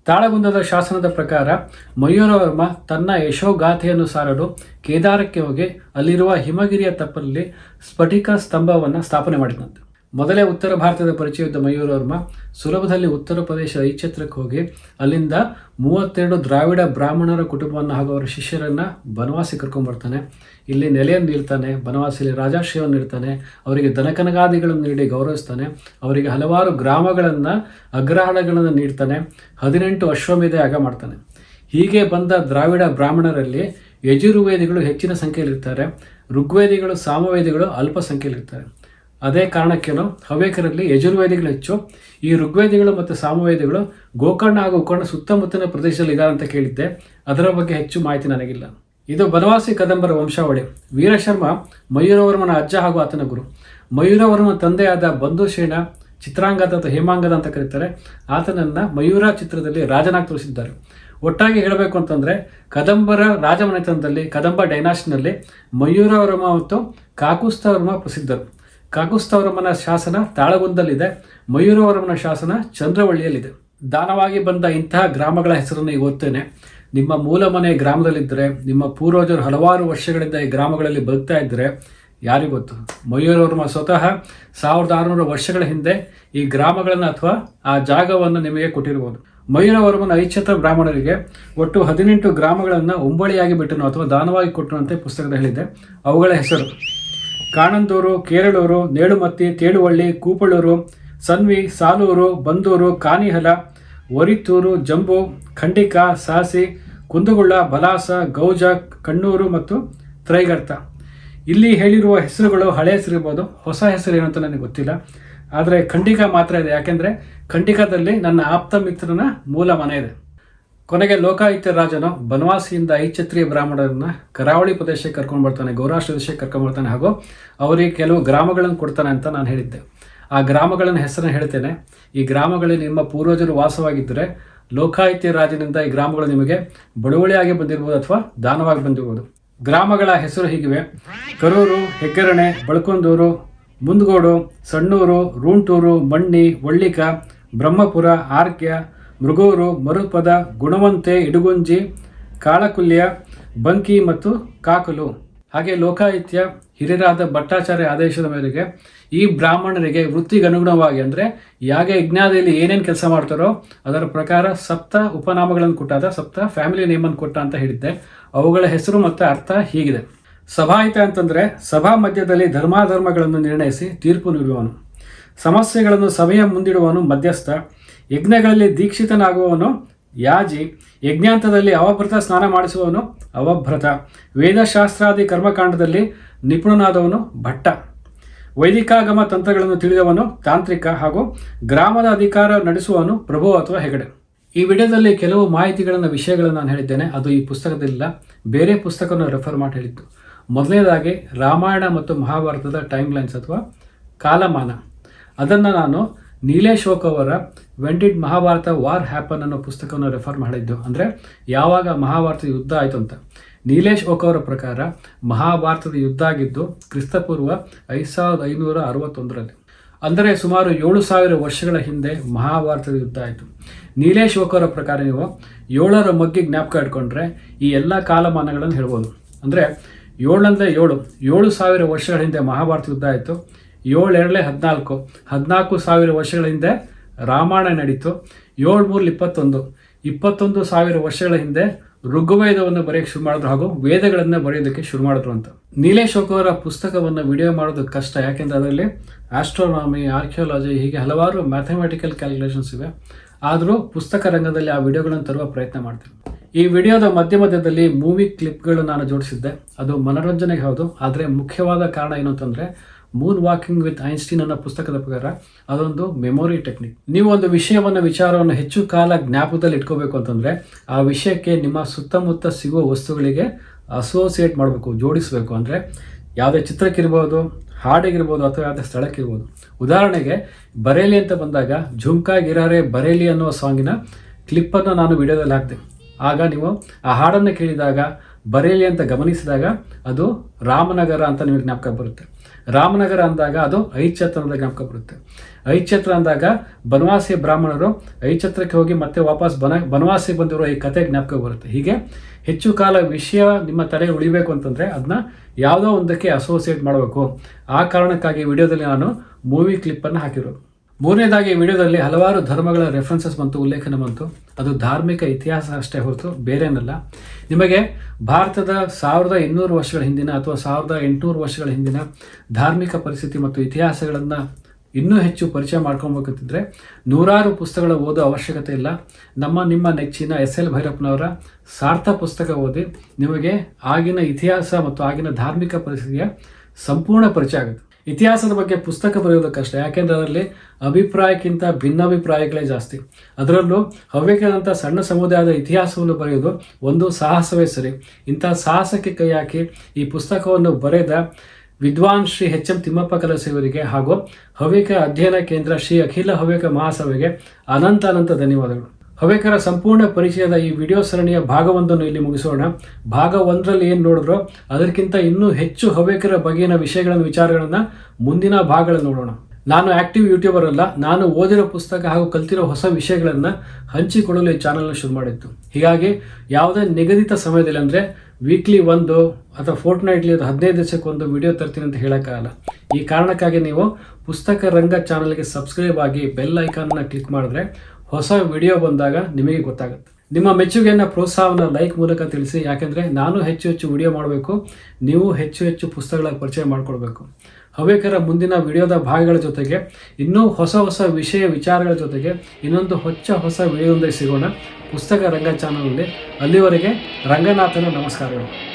ತಾಳಗುಂದದ ಶಾಸನದ ಪ್ರಕಾರ ಮಯೂರವರ್ಮ ತನ್ನ ಯಶೋಗಾಥೆಯನ್ನು ಸಾರಲು ಕೇದಾರಕ್ಕೆ ಹೋಗಿ ಅಲ್ಲಿರುವ ಹಿಮಗಿರಿಯ ತಪ್ಪಲಲ್ಲಿ ಸ್ಫಟಿಕ ಸ್ತಂಭವನ್ನು ಸ್ಥಾಪನೆ ಮಾಡಿದಂತೆ. ಮೊದಲೇ ಉತ್ತರ ಭಾರತದ ಪರಿಚಯವಿದ್ದ ಮಯೂರವರ್ಮ ಸುಲಭದಲ್ಲಿ ಉತ್ತರ ಪ್ರದೇಶ ಐಚ್ಛತ್ರಕ್ಕೆ ಹೋಗಿ ಅಲ್ಲಿಂದ ಮೂವತ್ತೆರಡು ದ್ರಾವಿಡ ಬ್ರಾಹ್ಮಣರ ಕುಟುಂಬವನ್ನು ಹಾಗೂ ಅವರ ಶಿಷ್ಯರನ್ನು ಬನವಾಸಿ ಕರ್ಕೊಂಡ್ಬರ್ತಾನೆ ಇಲ್ಲಿ ನೆಲೆಯನ್ನು ನೀಡ್ತಾನೆ ಬನವಾಸಿಯಲ್ಲಿ ರಾಜಾಶ್ರಯವನ್ನು ನೀಡ್ತಾನೆ ಅವರಿಗೆ ದನಕನಗಾದಿಗಳನ್ನು ನೀಡಿ ಗೌರವಿಸ್ತಾನೆ, ಅವರಿಗೆ ಹಲವಾರು ಗ್ರಾಮಗಳನ್ನು ಅಗ್ರಹಣಗಳನ್ನು ನೀಡ್ತಾನೆ, ಹದಿನೆಂಟು ಅಶ್ವಮೇಧ ಯಾಗ ಮಾಡ್ತಾನೆ. ಹೀಗೆ ಬಂದ ದ್ರಾವಿಡ ಬ್ರಾಹ್ಮಣರಲ್ಲಿ ಯಜುರ್ವೇದಿಗಳು ಹೆಚ್ಚಿನ ಸಂಖ್ಯೆಯಲ್ಲಿರ್ತಾರೆ, ಋಗ್ವೇದಿಗಳು, ಸಾಮವೇದಿಗಳು ಅಲ್ಪ ಸಂಖ್ಯೆಯಲ್ಲಿರ್ತಾರೆ. ಅದೇ ಕಾರಣಕ್ಕೇನೋ, ಹವ್ಯಕರಲ್ಲಿ ಯಜುರ್ವೇದಿಗಳು ಹೆಚ್ಚು. ಈ ಋಗ್ವೇದಿಗಳು ಮತ್ತು ಸಾಮವೇದಿಗಳು ಗೋಕರ್ಣ ಹಾಗೂ ಉಕರ್ಣ ಸುತ್ತಮುತ್ತಲಿನ ಪ್ರದೇಶದಲ್ಲಿ ಇದ್ದಾರೆ ಅಂತ ಕೇಳಿದ್ದೆ. ಅದರ ಬಗ್ಗೆ ಹೆಚ್ಚು ಮಾಹಿತಿ ನನಗಿಲ್ಲ. ಇದು ಬನವಾಸಿ ಕದಂಬರ ವಂಶಾವಳಿ. ವೀರಶರ್ಮ ಮಯೂರವರ್ಮನ ಅಜ್ಜ ಹಾಗೂ ಆತನ ಗುರು. ಮಯೂರವರ್ಮನ ತಂದೆಯಾದ ಬಂಧುಶೇನ ಚಿತ್ರಾಂಗದ ಅಥವಾ ಹೇಮಾಂಗದ ಅಂತ ಕರೀತಾರೆ. ಆತನನ್ನ ಮಯೂರ ಚಿತ್ರದಲ್ಲಿ ರಾಜನಾಗಿ ತೋರಿಸಿದ್ದಾರೆ. ಒಟ್ಟಾಗಿ ಹೇಳಬೇಕು ಅಂತಂದ್ರೆ, ಕದಂಬರ ರಾಜಮನೆತನದಲ್ಲಿ, ಕದಂಬ ಡೈನಾಸ್ಟಿನಲ್ಲಿ ಮಯೂರವರ್ಮ ಮತ್ತು ಕಾಕುಸ್ತವರ್ಮ ಪ್ರಸಿದ್ಧರು. ಕಾಕುಸ್ತವರ್ಮನ ಶಾಸನ ತಾಳಗುಂದಲ್ಲಿದೆ. ಮಯೂರವರ್ಮನ ಶಾಸನ ಚಂದ್ರವಳ್ಳಿಯಲ್ಲಿದೆ. ದಾನವಾಗಿ ಬಂದ ಇಂತಹ ಗ್ರಾಮಗಳ ಹೆಸರನ್ನು ಈಗ ಓದ್ತೇನೆ. ನಿಮ್ಮ ಮೂಲ ಮನೆ ಗ್ರಾಮದಲ್ಲಿದ್ದರೆ, ನಿಮ್ಮ ಪೂರ್ವಜರು ಹಲವಾರು ವರ್ಷಗಳಿಂದ ಈ ಗ್ರಾಮಗಳಲ್ಲಿ ಬದುಕ್ತಾ ಇದ್ದರೆ, ಯಾರಿಗೆ ಗೊತ್ತು. ಮಯೂರವರ್ಮ ಸ್ವತಃ ಸಾವಿರದ ಆರುನೂರು ವರ್ಷಗಳ ಹಿಂದೆ ಈ ಗ್ರಾಮಗಳನ್ನು ಅಥವಾ ಆ ಜಾಗವನ್ನು ನಿಮಗೆ ಕೊಟ್ಟಿರ್ಬೋದು. ಮಯೂರವರ್ಮನ ಐಚ್ಛತ್ರ ಬ್ರಾಹ್ಮಣರಿಗೆ ಒಟ್ಟು ಹದಿನೆಂಟು ಗ್ರಾಮಗಳನ್ನು ಉಂಬಳಿಯಾಗಿ ಬಿಟ್ಟನು ಅಥವಾ ದಾನವಾಗಿ ಕೊಟ್ಟನು ಅಂತ ಈ ಪುಸ್ತಕದ ಹೇಳಿದೆ. ಅವುಗಳ ಹೆಸರು ಕಾಣಂದೂರು, ಕೇರಳೂರು ನೇಳುಮತ್ತಿ ತೇಳುವಳ್ಳಿ ಕೂಪಳೂರು, ಸನ್ವಿ ಸಾಲೂರು ಬಂದೂರು, ಕಾನಿಹಲ ಒರಿತೂರು ಜಂಬು, ಖಂಡಿಕ, ಸಾಸಿ ಕುಂದಗುಳ್ಳ ಬಲಾಸ, ಗೌಜ, ಕಣ್ಣೂರು ಮತ್ತು ತ್ರೈಗರ್ತ. ಇಲ್ಲಿ ಹೇಳಿರುವ ಹೆಸರುಗಳು ಹಳೆ ಹೆಸರಿರ್ಬೋದು ಹೊಸ ಹೆಸರು ಏನು ಅಂತ ನನಗೆ ಗೊತ್ತಿಲ್ಲ. ಆದರೆ ಖಂಡಿಕ ಮಾತ್ರ ಇದೆ. ಯಾಕೆಂದರೆ ಖಂಡಿಕದಲ್ಲಿ ನನ್ನ ಆಪ್ತ ಮಿತ್ರನ ಮೂಲ ಮನೆ ಇದೆ. ಕೊನೆಗೆ ಲೋಕಾಯುಕ್ತ ರಾಜನು ಬನವಾಸಿಯಿಂದ ಐಚತ್ರಿಯ ಬ್ರಾಹ್ಮಣರನ್ನ ಕರಾವಳಿ ಪ್ರದೇಶಕ್ಕೆ ಕರ್ಕೊಂಡು ಬರ್ತಾನೆ ಗೌರಾಷ್ಟ್ರ ಪ್ರದೇಶಕ್ಕೆ ಕರ್ಕೊಂಡು ಬರ್ತಾನೆ ಹಾಗೂ ಅವರಿಗೆ ಕೆಲವು ಗ್ರಾಮಗಳನ್ನು ಕೊಡ್ತಾನೆ ಅಂತ ನಾನು ಹೇಳಿದ್ದೆ. ಆ ಗ್ರಾಮಗಳನ್ನು ಹೆಸರನ್ನು ಹೇಳ್ತೇನೆ. ಈ ಗ್ರಾಮಗಳಲ್ಲಿ ನಿಮ್ಮ ಪೂರ್ವಜರು ವಾಸವಾಗಿದ್ದರೆ ಲೋಕಾಯುತ್ಯ ರಾಜನಿಂದ ಈ ಗ್ರಾಮಗಳು ನಿಮಗೆ ಬಡವಳಿಯಾಗಿ ಬಂದಿರ್ಬೋದು ಅಥವಾ ದಾನವಾಗಿ ಬಂದಿರ್ಬೋದು. ಗ್ರಾಮಗಳ ಹೆಸರು ಹೀಗಿವೆ. ಕರೂರು, ಹೆಗ್ಗರಣೆ, ಬಳಕೊಂದೂರು, ಮುಂದಗೋಡು, ಸಣ್ಣೂರು, ರೂಂಟೂರು, ಮಣ್ಣಿ, ಒಳ್ಳಿಕ, ಬ್ರಹ್ಮಪುರ, ಆರ್ಕ್ಯ, ಮೃಗೂರು ಮರುಪದ ಗುಣವಂತೆ, ಇಡುಗುಂಜಿ, ಕಾಳಕುಲ್ಯ, ಬಂಕಿ ಮತ್ತು ಕಾಕಲು. ಹಾಗೆ ಲೋಕಾಯುತ್ಯ ಹಿರಿಯರಾದ ಭಟ್ಟಾಚಾರ್ಯ ಆದೇಶದ ಮೇರೆಗೆ ಈ ಬ್ರಾಹ್ಮಣರಿಗೆ ವೃತ್ತಿಗನುಗುಣವಾಗಿ ಅಂದರೆ ಯಾಗೆ ಯಜ್ಞಾದಿಯಲ್ಲಿ ಏನೇನು ಕೆಲಸ ಮಾಡ್ತಾರೋ ಅದರ ಪ್ರಕಾರ ಸಪ್ತ ಉಪನಾಮಗಳನ್ನು ಕೊಟ್ಟಾದ, ಸಪ್ತ ಫ್ಯಾಮಿಲಿ ನೇಮನ್ನು ಕೊಟ್ಟ ಅಂತ ಹೇಳಿದ್ದೆ. ಅವುಗಳ ಹೆಸರು ಮತ್ತು ಅರ್ಥ ಹೀಗಿದೆ. ಸಭಾಹಿತ ಅಂತಂದರೆ ಸಭಾ ಮಧ್ಯದಲ್ಲಿ ಧರ್ಮಾಧರ್ಮಗಳನ್ನು ನಿರ್ಣಯಿಸಿ ತೀರ್ಪು ನೀಡುವವನು. ಸಮಸ್ಯೆಗಳನ್ನು ಸಭೆಯ ಮುಂದಿಡುವವನು ಮಧ್ಯಸ್ಥ. ಯಜ್ಞಗಳಲ್ಲಿ ದೀಕ್ಷಿತನಾಗುವವನು ಯಾಜಿ. ಯಜ್ಞಾಂತದಲ್ಲಿ ಅವಭ್ರತ ಸ್ನಾನ ಮಾಡಿಸುವವನು ಅವಭ್ರತ. ವೇದಶಾಸ್ತ್ರಾದಿ ಕರ್ಮಕಾಂಡದಲ್ಲಿ ನಿಪುಣನಾದವನು ಭಟ್ಟ. ವೈದಿಕಾಗಮ ತಂತ್ರಗಳನ್ನು ತಿಳಿದವನು ತಾಂತ್ರಿಕ ಹಾಗೂ ಗ್ರಾಮದ ಅಧಿಕಾರ ನಡೆಸುವವನು ಪ್ರಭು ಅಥವಾ ಹೆಗಡೆ. ಈ ವಿಡಿಯೋದಲ್ಲಿ ಕೆಲವು ಮಾಹಿತಿಗಳನ್ನು ವಿಷಯಗಳನ್ನು ನಾನು ಹೇಳಿದ್ದೇನೆ. ಅದು ಈ ಪುಸ್ತಕದಲ್ಲಿಲ್ಲ. ಬೇರೆ ಪುಸ್ತಕವನ್ನು ರೆಫರ್ ಮಾಡಿ ಹೇಳಿದ್ದು. ಮೊದಲನೇದಾಗಿ ರಾಮಾಯಣ ಮತ್ತು ಮಹಾಭಾರತದ ಟೈಮ್ ಲೈನ್ಸ್ ಅಥವಾ ಕಾಲಮಾನ. ಅದನ್ನು ನಾನು ನೀಲೇಶ್ ಅವರ when did Mahabharata war happen ಅನ್ನೋ ಪುಸ್ತಕವನ್ನು ರೆಫರ್ ಮಾಡಿದ್ದು. ಅಂದರೆ ಯಾವಾಗ ಮಹಾಭಾರತ ಯುದ್ಧ ಆಯಿತು ಅಂತ. ನೀಲೇಶ್ ಓಕ್ ಅವರ ಪ್ರಕಾರ ಮಹಾಭಾರತದ ಯುದ್ಧ ಆಗಿದ್ದು ಕ್ರಿಸ್ತಪೂರ್ವ ಐದು ಸಾವಿರದ ಐನೂರ ಅರವತ್ತೊಂದರಲ್ಲಿ. ಅಂದರೆ ಸುಮಾರು ಏಳು ಸಾವಿರ ವರ್ಷಗಳ ಹಿಂದೆ ಮಹಾಭಾರತದ ಯುದ್ಧ ಆಯಿತು. ನೀಲೇಶ್ ಓಕ್ ಅವರ ಪ್ರಕಾರ ನೀವು ಏಳರ ಮಗ್ಗೆ ಜ್ಞಾಪಕ ಇಟ್ಕೊಂಡ್ರೆ ಈ ಎಲ್ಲ ಕಾಲಮಾನಗಳನ್ನು ಹೇಳ್ಬೋದು. ಅಂದರೆ ಏಳಂದರೆ ಏಳು ಏಳು ಸಾವಿರ ವರ್ಷಗಳ ಹಿಂದೆ ಮಹಾಭಾರತ ಯುದ್ಧ ಆಯಿತು. ಏಳೆರಡಲೇ ಹದಿನಾಲ್ಕು ಹದಿನಾಲ್ಕು ಸಾವಿರ ವರ್ಷಗಳ ಹಿಂದೆ ರಾಮಾಯಣ ನಡೀತು. ಏಳು ಮೂರಲ್ಲಿ ಇಪ್ಪತ್ತೊಂದು ಇಪ್ಪತ್ತೊಂದು ಸಾವಿರ ವರ್ಷಗಳ ಹಿಂದೆ ಋಗ್ವೇದವನ್ನು ಬರೆಯೋಕ್ಕೆ ಶುರು ಮಾಡಿದ್ರು ಹಾಗೂ ವೇದಗಳನ್ನು ಬರೆಯೋದಕ್ಕೆ ಶುರು ಮಾಡಿದ್ರು ಅಂತ. ನೀಲೇಶ್ ಅವರ ಪುಸ್ತಕವನ್ನು ವಿಡಿಯೋ ಮಾಡೋದು ಕಷ್ಟ. ಯಾಕೆಂದರೆ ಅದರಲ್ಲಿ ಆಸ್ಟ್ರೋನಾಮಿ, ಆರ್ಕಿಯಾಲಜಿ ಹೀಗೆ ಹಲವಾರು ಮ್ಯಾಥಮೆಟಿಕಲ್ ಕ್ಯಾಲ್ಕುಲೇಷನ್ಸ್ ಇವೆ. ಆದರೂ ಪುಸ್ತಕ ರಂಗದಲ್ಲಿ ಆ ವಿಡಿಯೋಗಳನ್ನು ತರುವ ಪ್ರಯತ್ನ ಮಾಡ್ತೀನಿ. ಈ ವಿಡಿಯೋದ ಮಧ್ಯ ಮಧ್ಯದಲ್ಲಿ ಮೂವಿ ಕ್ಲಿಪ್ಗಳು ನಾನು ಜೋಡಿಸಿದ್ದೆ. ಅದು ಮನೋರಂಜನೆಗೆ ಹೌದು. ಆದರೆ ಮುಖ್ಯವಾದ ಕಾರಣ ಏನು ಅಂತಂದರೆ ಮೂನ್ ವಾಕಿಂಗ್ ವಿತ್ ಐನ್ಸ್ಟೀನ್ ಅನ್ನೋ ಪುಸ್ತಕದ ಪ್ರಕಾರ ಅದೊಂದು ಮೆಮೊರಿ ಟೆಕ್ನಿಕ್ ನೀವು ಒಂದು ವಿಷಯವನ್ನು, ವಿಚಾರವನ್ನು ಹೆಚ್ಚು ಕಾಲ ಜ್ಞಾಪಕದಲ್ಲಿ ಇಟ್ಕೋಬೇಕು ಅಂತಂದರೆ ಆ ವಿಷಯಕ್ಕೆ ನಿಮ್ಮ ಸುತ್ತಮುತ್ತ ಸಿಗುವ ವಸ್ತುಗಳಿಗೆ ಅಸೋಸಿಯೇಟ್ ಮಾಡಬೇಕು, ಜೋಡಿಸಬೇಕು. ಅಂದರೆ ಯಾವುದೇ ಚಿತ್ರಕ್ಕಿರ್ಬೋದು, ಹಾಡಿಗಿರ್ಬೋದು ಅಥವಾ ಯಾವುದೇ ಸ್ಥಳಕ್ಕಿರ್ಬೋದು. ಉದಾಹರಣೆಗೆ ಬರೇಲಿ ಅಂತ ಬಂದಾಗ ಝುಮ್ಕಾ ಗಿರಾರೆ ಬರೇಲಿ ಅನ್ನುವ ಸಾಂಗಿನ ಕ್ಲಿಪ್ಪನ್ನು ನಾನು ವಿಡಿಯೋದಲ್ಲಿ ಹಾಕಿದೆ. ಆಗ ನೀವು ಆ ಹಾಡನ್ನು ಕೇಳಿದಾಗ ಬರೇಲಿ ಅಂತ ಗಮನಿಸಿದಾಗ ಅದು ರಾಮನಗರ ಅಂತ ನಿಮಗೆ ಜ್ಞಾಪಕ ಬರುತ್ತೆ. ರಾಮನಗರ ಅಂದಾಗ ಅದು ಐಚ್ಛತ್ರದ ಜ್ಞಾಪಕ ಬರುತ್ತೆ. ಐಚ್ಛತ್ರ ಅಂದಾಗ ಬನವಾಸಿ ಬ್ರಾಹ್ಮಣರು ಐಚ್ಛತ್ರಕ್ಕೆ ಹೋಗಿ ಮತ್ತೆ ವಾಪಸ್ ಬನ ಬನವಾಸಿ ಬಂದಿರೋ ಈ ಕತೆ ಜ್ಞಾಪಕ ಬರುತ್ತೆ. ಹೀಗೆ ಹೆಚ್ಚು ಕಾಲ ವಿಷಯ ನಿಮ್ಮ ತಲೆ ಉಳಿಬೇಕು ಅಂತಂದರೆ ಅದನ್ನ ಯಾವುದೋ ಒಂದಕ್ಕೆ ಅಸೋಸಿಯೇಟ್ ಮಾಡಬೇಕು. ಆ ಕಾರಣಕ್ಕಾಗಿ ವಿಡಿಯೋದಲ್ಲಿ ನಾನು ಮೂವಿ ಕ್ಲಿಪ್ಪನ್ನು ಹಾಕಿರೋದು. ಮೂರನೇದಾಗಿ ವಿಡಿಯೋದಲ್ಲಿ ಹಲವಾರು ಧರ್ಮಗಳ ರೆಫರೆನ್ಸಸ್ ಬಂತು, ಉಲ್ಲೇಖನ ಬಂತು. ಅದು ಧಾರ್ಮಿಕ ಇತಿಹಾಸ ಅಷ್ಟೇ ಹೊರತು ಬೇರೇನಲ್ಲ. ನಿಮಗೆ ಭಾರತದ ಸಾವಿರದ ಇನ್ನೂರು ವರ್ಷಗಳ ಹಿಂದಿನ ಅಥವಾ ಸಾವಿರದ ಎಂಟುನೂರು ವರ್ಷಗಳ ಹಿಂದಿನ ಧಾರ್ಮಿಕ ಪರಿಸ್ಥಿತಿ ಮತ್ತು ಇತಿಹಾಸಗಳನ್ನು ಇನ್ನೂ ಹೆಚ್ಚು ಪರಿಚಯ ಮಾಡ್ಕೊಬೇಕಂತಿದ್ರೆ, ನೂರಾರು ಪುಸ್ತಕಗಳ ಓದೋ ಅವಶ್ಯಕತೆ ಇಲ್ಲ. ನಮ್ಮ, ನಿಮ್ಮ ನೆಚ್ಚಿನ ಎಸ್ ಎಲ್ ಭೈರಪ್ಪನವರ ಸಾರ್ಥ ಪುಸ್ತಕ ಓದಿ ನಿಮಗೆ ಆಗಿನ ಇತಿಹಾಸ ಮತ್ತು ಆಗಿನ ಧಾರ್ಮಿಕ ಪರಿಸ್ಥಿತಿಯ ಸಂಪೂರ್ಣ ಪರಿಚಯ ಆಗುತ್ತೆ. ಇತಿಹಾಸದ ಬಗ್ಗೆ ಪುಸ್ತಕ ಬರೆಯೋದು ಕಷ್ಟ ಯಾಕೆಂದರೆ ಅದರಲ್ಲಿ ಅಭಿಪ್ರಾಯಕ್ಕಿಂತ ಭಿನ್ನಾಭಿಪ್ರಾಯಗಳೇ ಜಾಸ್ತಿ. ಅದರಲ್ಲೂ ಹವ್ಯಕದಂಥ ಸಣ್ಣ ಸಮುದಾಯದ ಇತಿಹಾಸವನ್ನು ಬರೆಯೋದು ಒಂದು ಸಾಹಸವೇ ಸರಿ. ಇಂಥ ಸಾಹಸಕ್ಕೆ ಕೈ ಹಾಕಿ ಈ ಪುಸ್ತಕವನ್ನು ಬರೆದ ವಿದ್ವಾನ್ ಶ್ರೀ ಎಚ್ ಎಂ ತಿಮ್ಮಪ್ಪ ಕಲಸಿಯವರಿಗೆ ಹಾಗೂ ಹವ್ಯಕ ಅಧ್ಯಯನ ಕೇಂದ್ರ ಶ್ರೀ ಅಖಿಲ ಹವ್ಯಕ ಮಹಾಸಭೆಗೆ ಅನಂತ ಅನಂತ ಧನ್ಯವಾದಗಳು. ಹವ್ಯಕರ ಸಂಪೂರ್ಣ ಪರಿಚಯದ ಈ ವಿಡಿಯೋ ಸರಣಿಯ ಭಾಗವೊಂದನ್ನು ಇಲ್ಲಿ ಮುಗಿಸೋಣ. ಭಾಗ ಒಂದರಲ್ಲಿ ಏನು ನೋಡಿದ್ರೋ ಅದಕ್ಕಿಂತ ಇನ್ನೂ ಹೆಚ್ಚು ಹವ್ಯಕರ ಬಗೆಗಿನ ವಿಷಯಗಳನ್ನು, ವಿಚಾರಗಳನ್ನು ಮುಂದಿನ ಭಾಗಗಳನ್ನು ನೋಡೋಣ. ನಾನು ಆಕ್ಟಿವ್ ಯೂಟ್ಯೂಬರ್ ಅಲ್ಲ, ನಾನು ಓದಿರೋ ಪುಸ್ತಕ ಹಾಗೂ ಕಲ್ತಿರೋ ಹೊಸ ವಿಷಯಗಳನ್ನು ಹಂಚಿಕೊಡಲು ಈ ಚಾನಲ್ನ ಶುರು ಮಾಡಿತ್ತು ಹೀಗಾಗಿ ಯಾವುದೇ ನಿಗದಿತ ಸಮಯದಲ್ಲಿ ಅಂದರೆ ವೀಕ್ಲಿ ಒಂದು ಅಥವಾ ಫೋರ್ಟ್ ನೈಟ್ಲಿ ಹದಿನೈದು ದಿವಸಕ್ಕೊಂದು ವಿಡಿಯೋ ತರ್ತೀನಿ ಅಂತ ಹೇಳೋಕ್ಕಾಗಲ್ಲ. ಈ ಕಾರಣಕ್ಕಾಗಿ ನೀವು ಪುಸ್ತಕ ರಂಗ ಚಾನಲ್ಗೆ ಸಬ್ಸ್ಕ್ರೈಬ್ ಆಗಿ ಬೆಲ್ ಐಕಾನ್ನ ಕ್ಲಿಕ್ ಮಾಡಿದ್ರೆ ಹೊಸ ವಿಡಿಯೋ ಬಂದಾಗ ನಿಮಗೆ ಗೊತ್ತಾಗುತ್ತೆ. ನಿಮ್ಮ ಮೆಚ್ಚುಗೆಯನ್ನು, ಪ್ರೋತ್ಸಾಹವನ್ನು ಲೈಕ್ ಮೂಲಕ ತಿಳಿಸಿ, ಯಾಕೆಂದರೆ ನಾನು ಹೆಚ್ಚು ಹೆಚ್ಚು ವಿಡಿಯೋ ಮಾಡಬೇಕು, ನೀವು ಹೆಚ್ಚು ಹೆಚ್ಚು ಪುಸ್ತಕಗಳ ಪರಿಚಯ ಮಾಡಿಕೊಡ್ಬೇಕು. ಹವ್ಯಕರ ಮುಂದಿನ ವಿಡಿಯೋದ ಭಾಗಗಳ ಜೊತೆಗೆ, ಇನ್ನೂ ಹೊಸ ಹೊಸ ವಿಷಯ ವಿಚಾರಗಳ ಜೊತೆಗೆ, ಇನ್ನೊಂದು ಹೊಚ್ಚ ಹೊಸ ವಿಡಿಯೋದಲ್ಲಿ ಸಿಗೋಣ. ಪುಸ್ತಕ ರಂಗ ಚಾನಲಲ್ಲಿ ಅಲ್ಲಿವರೆಗೆ ರಂಗನಾಥನ ನಮಸ್ಕಾರಗಳು.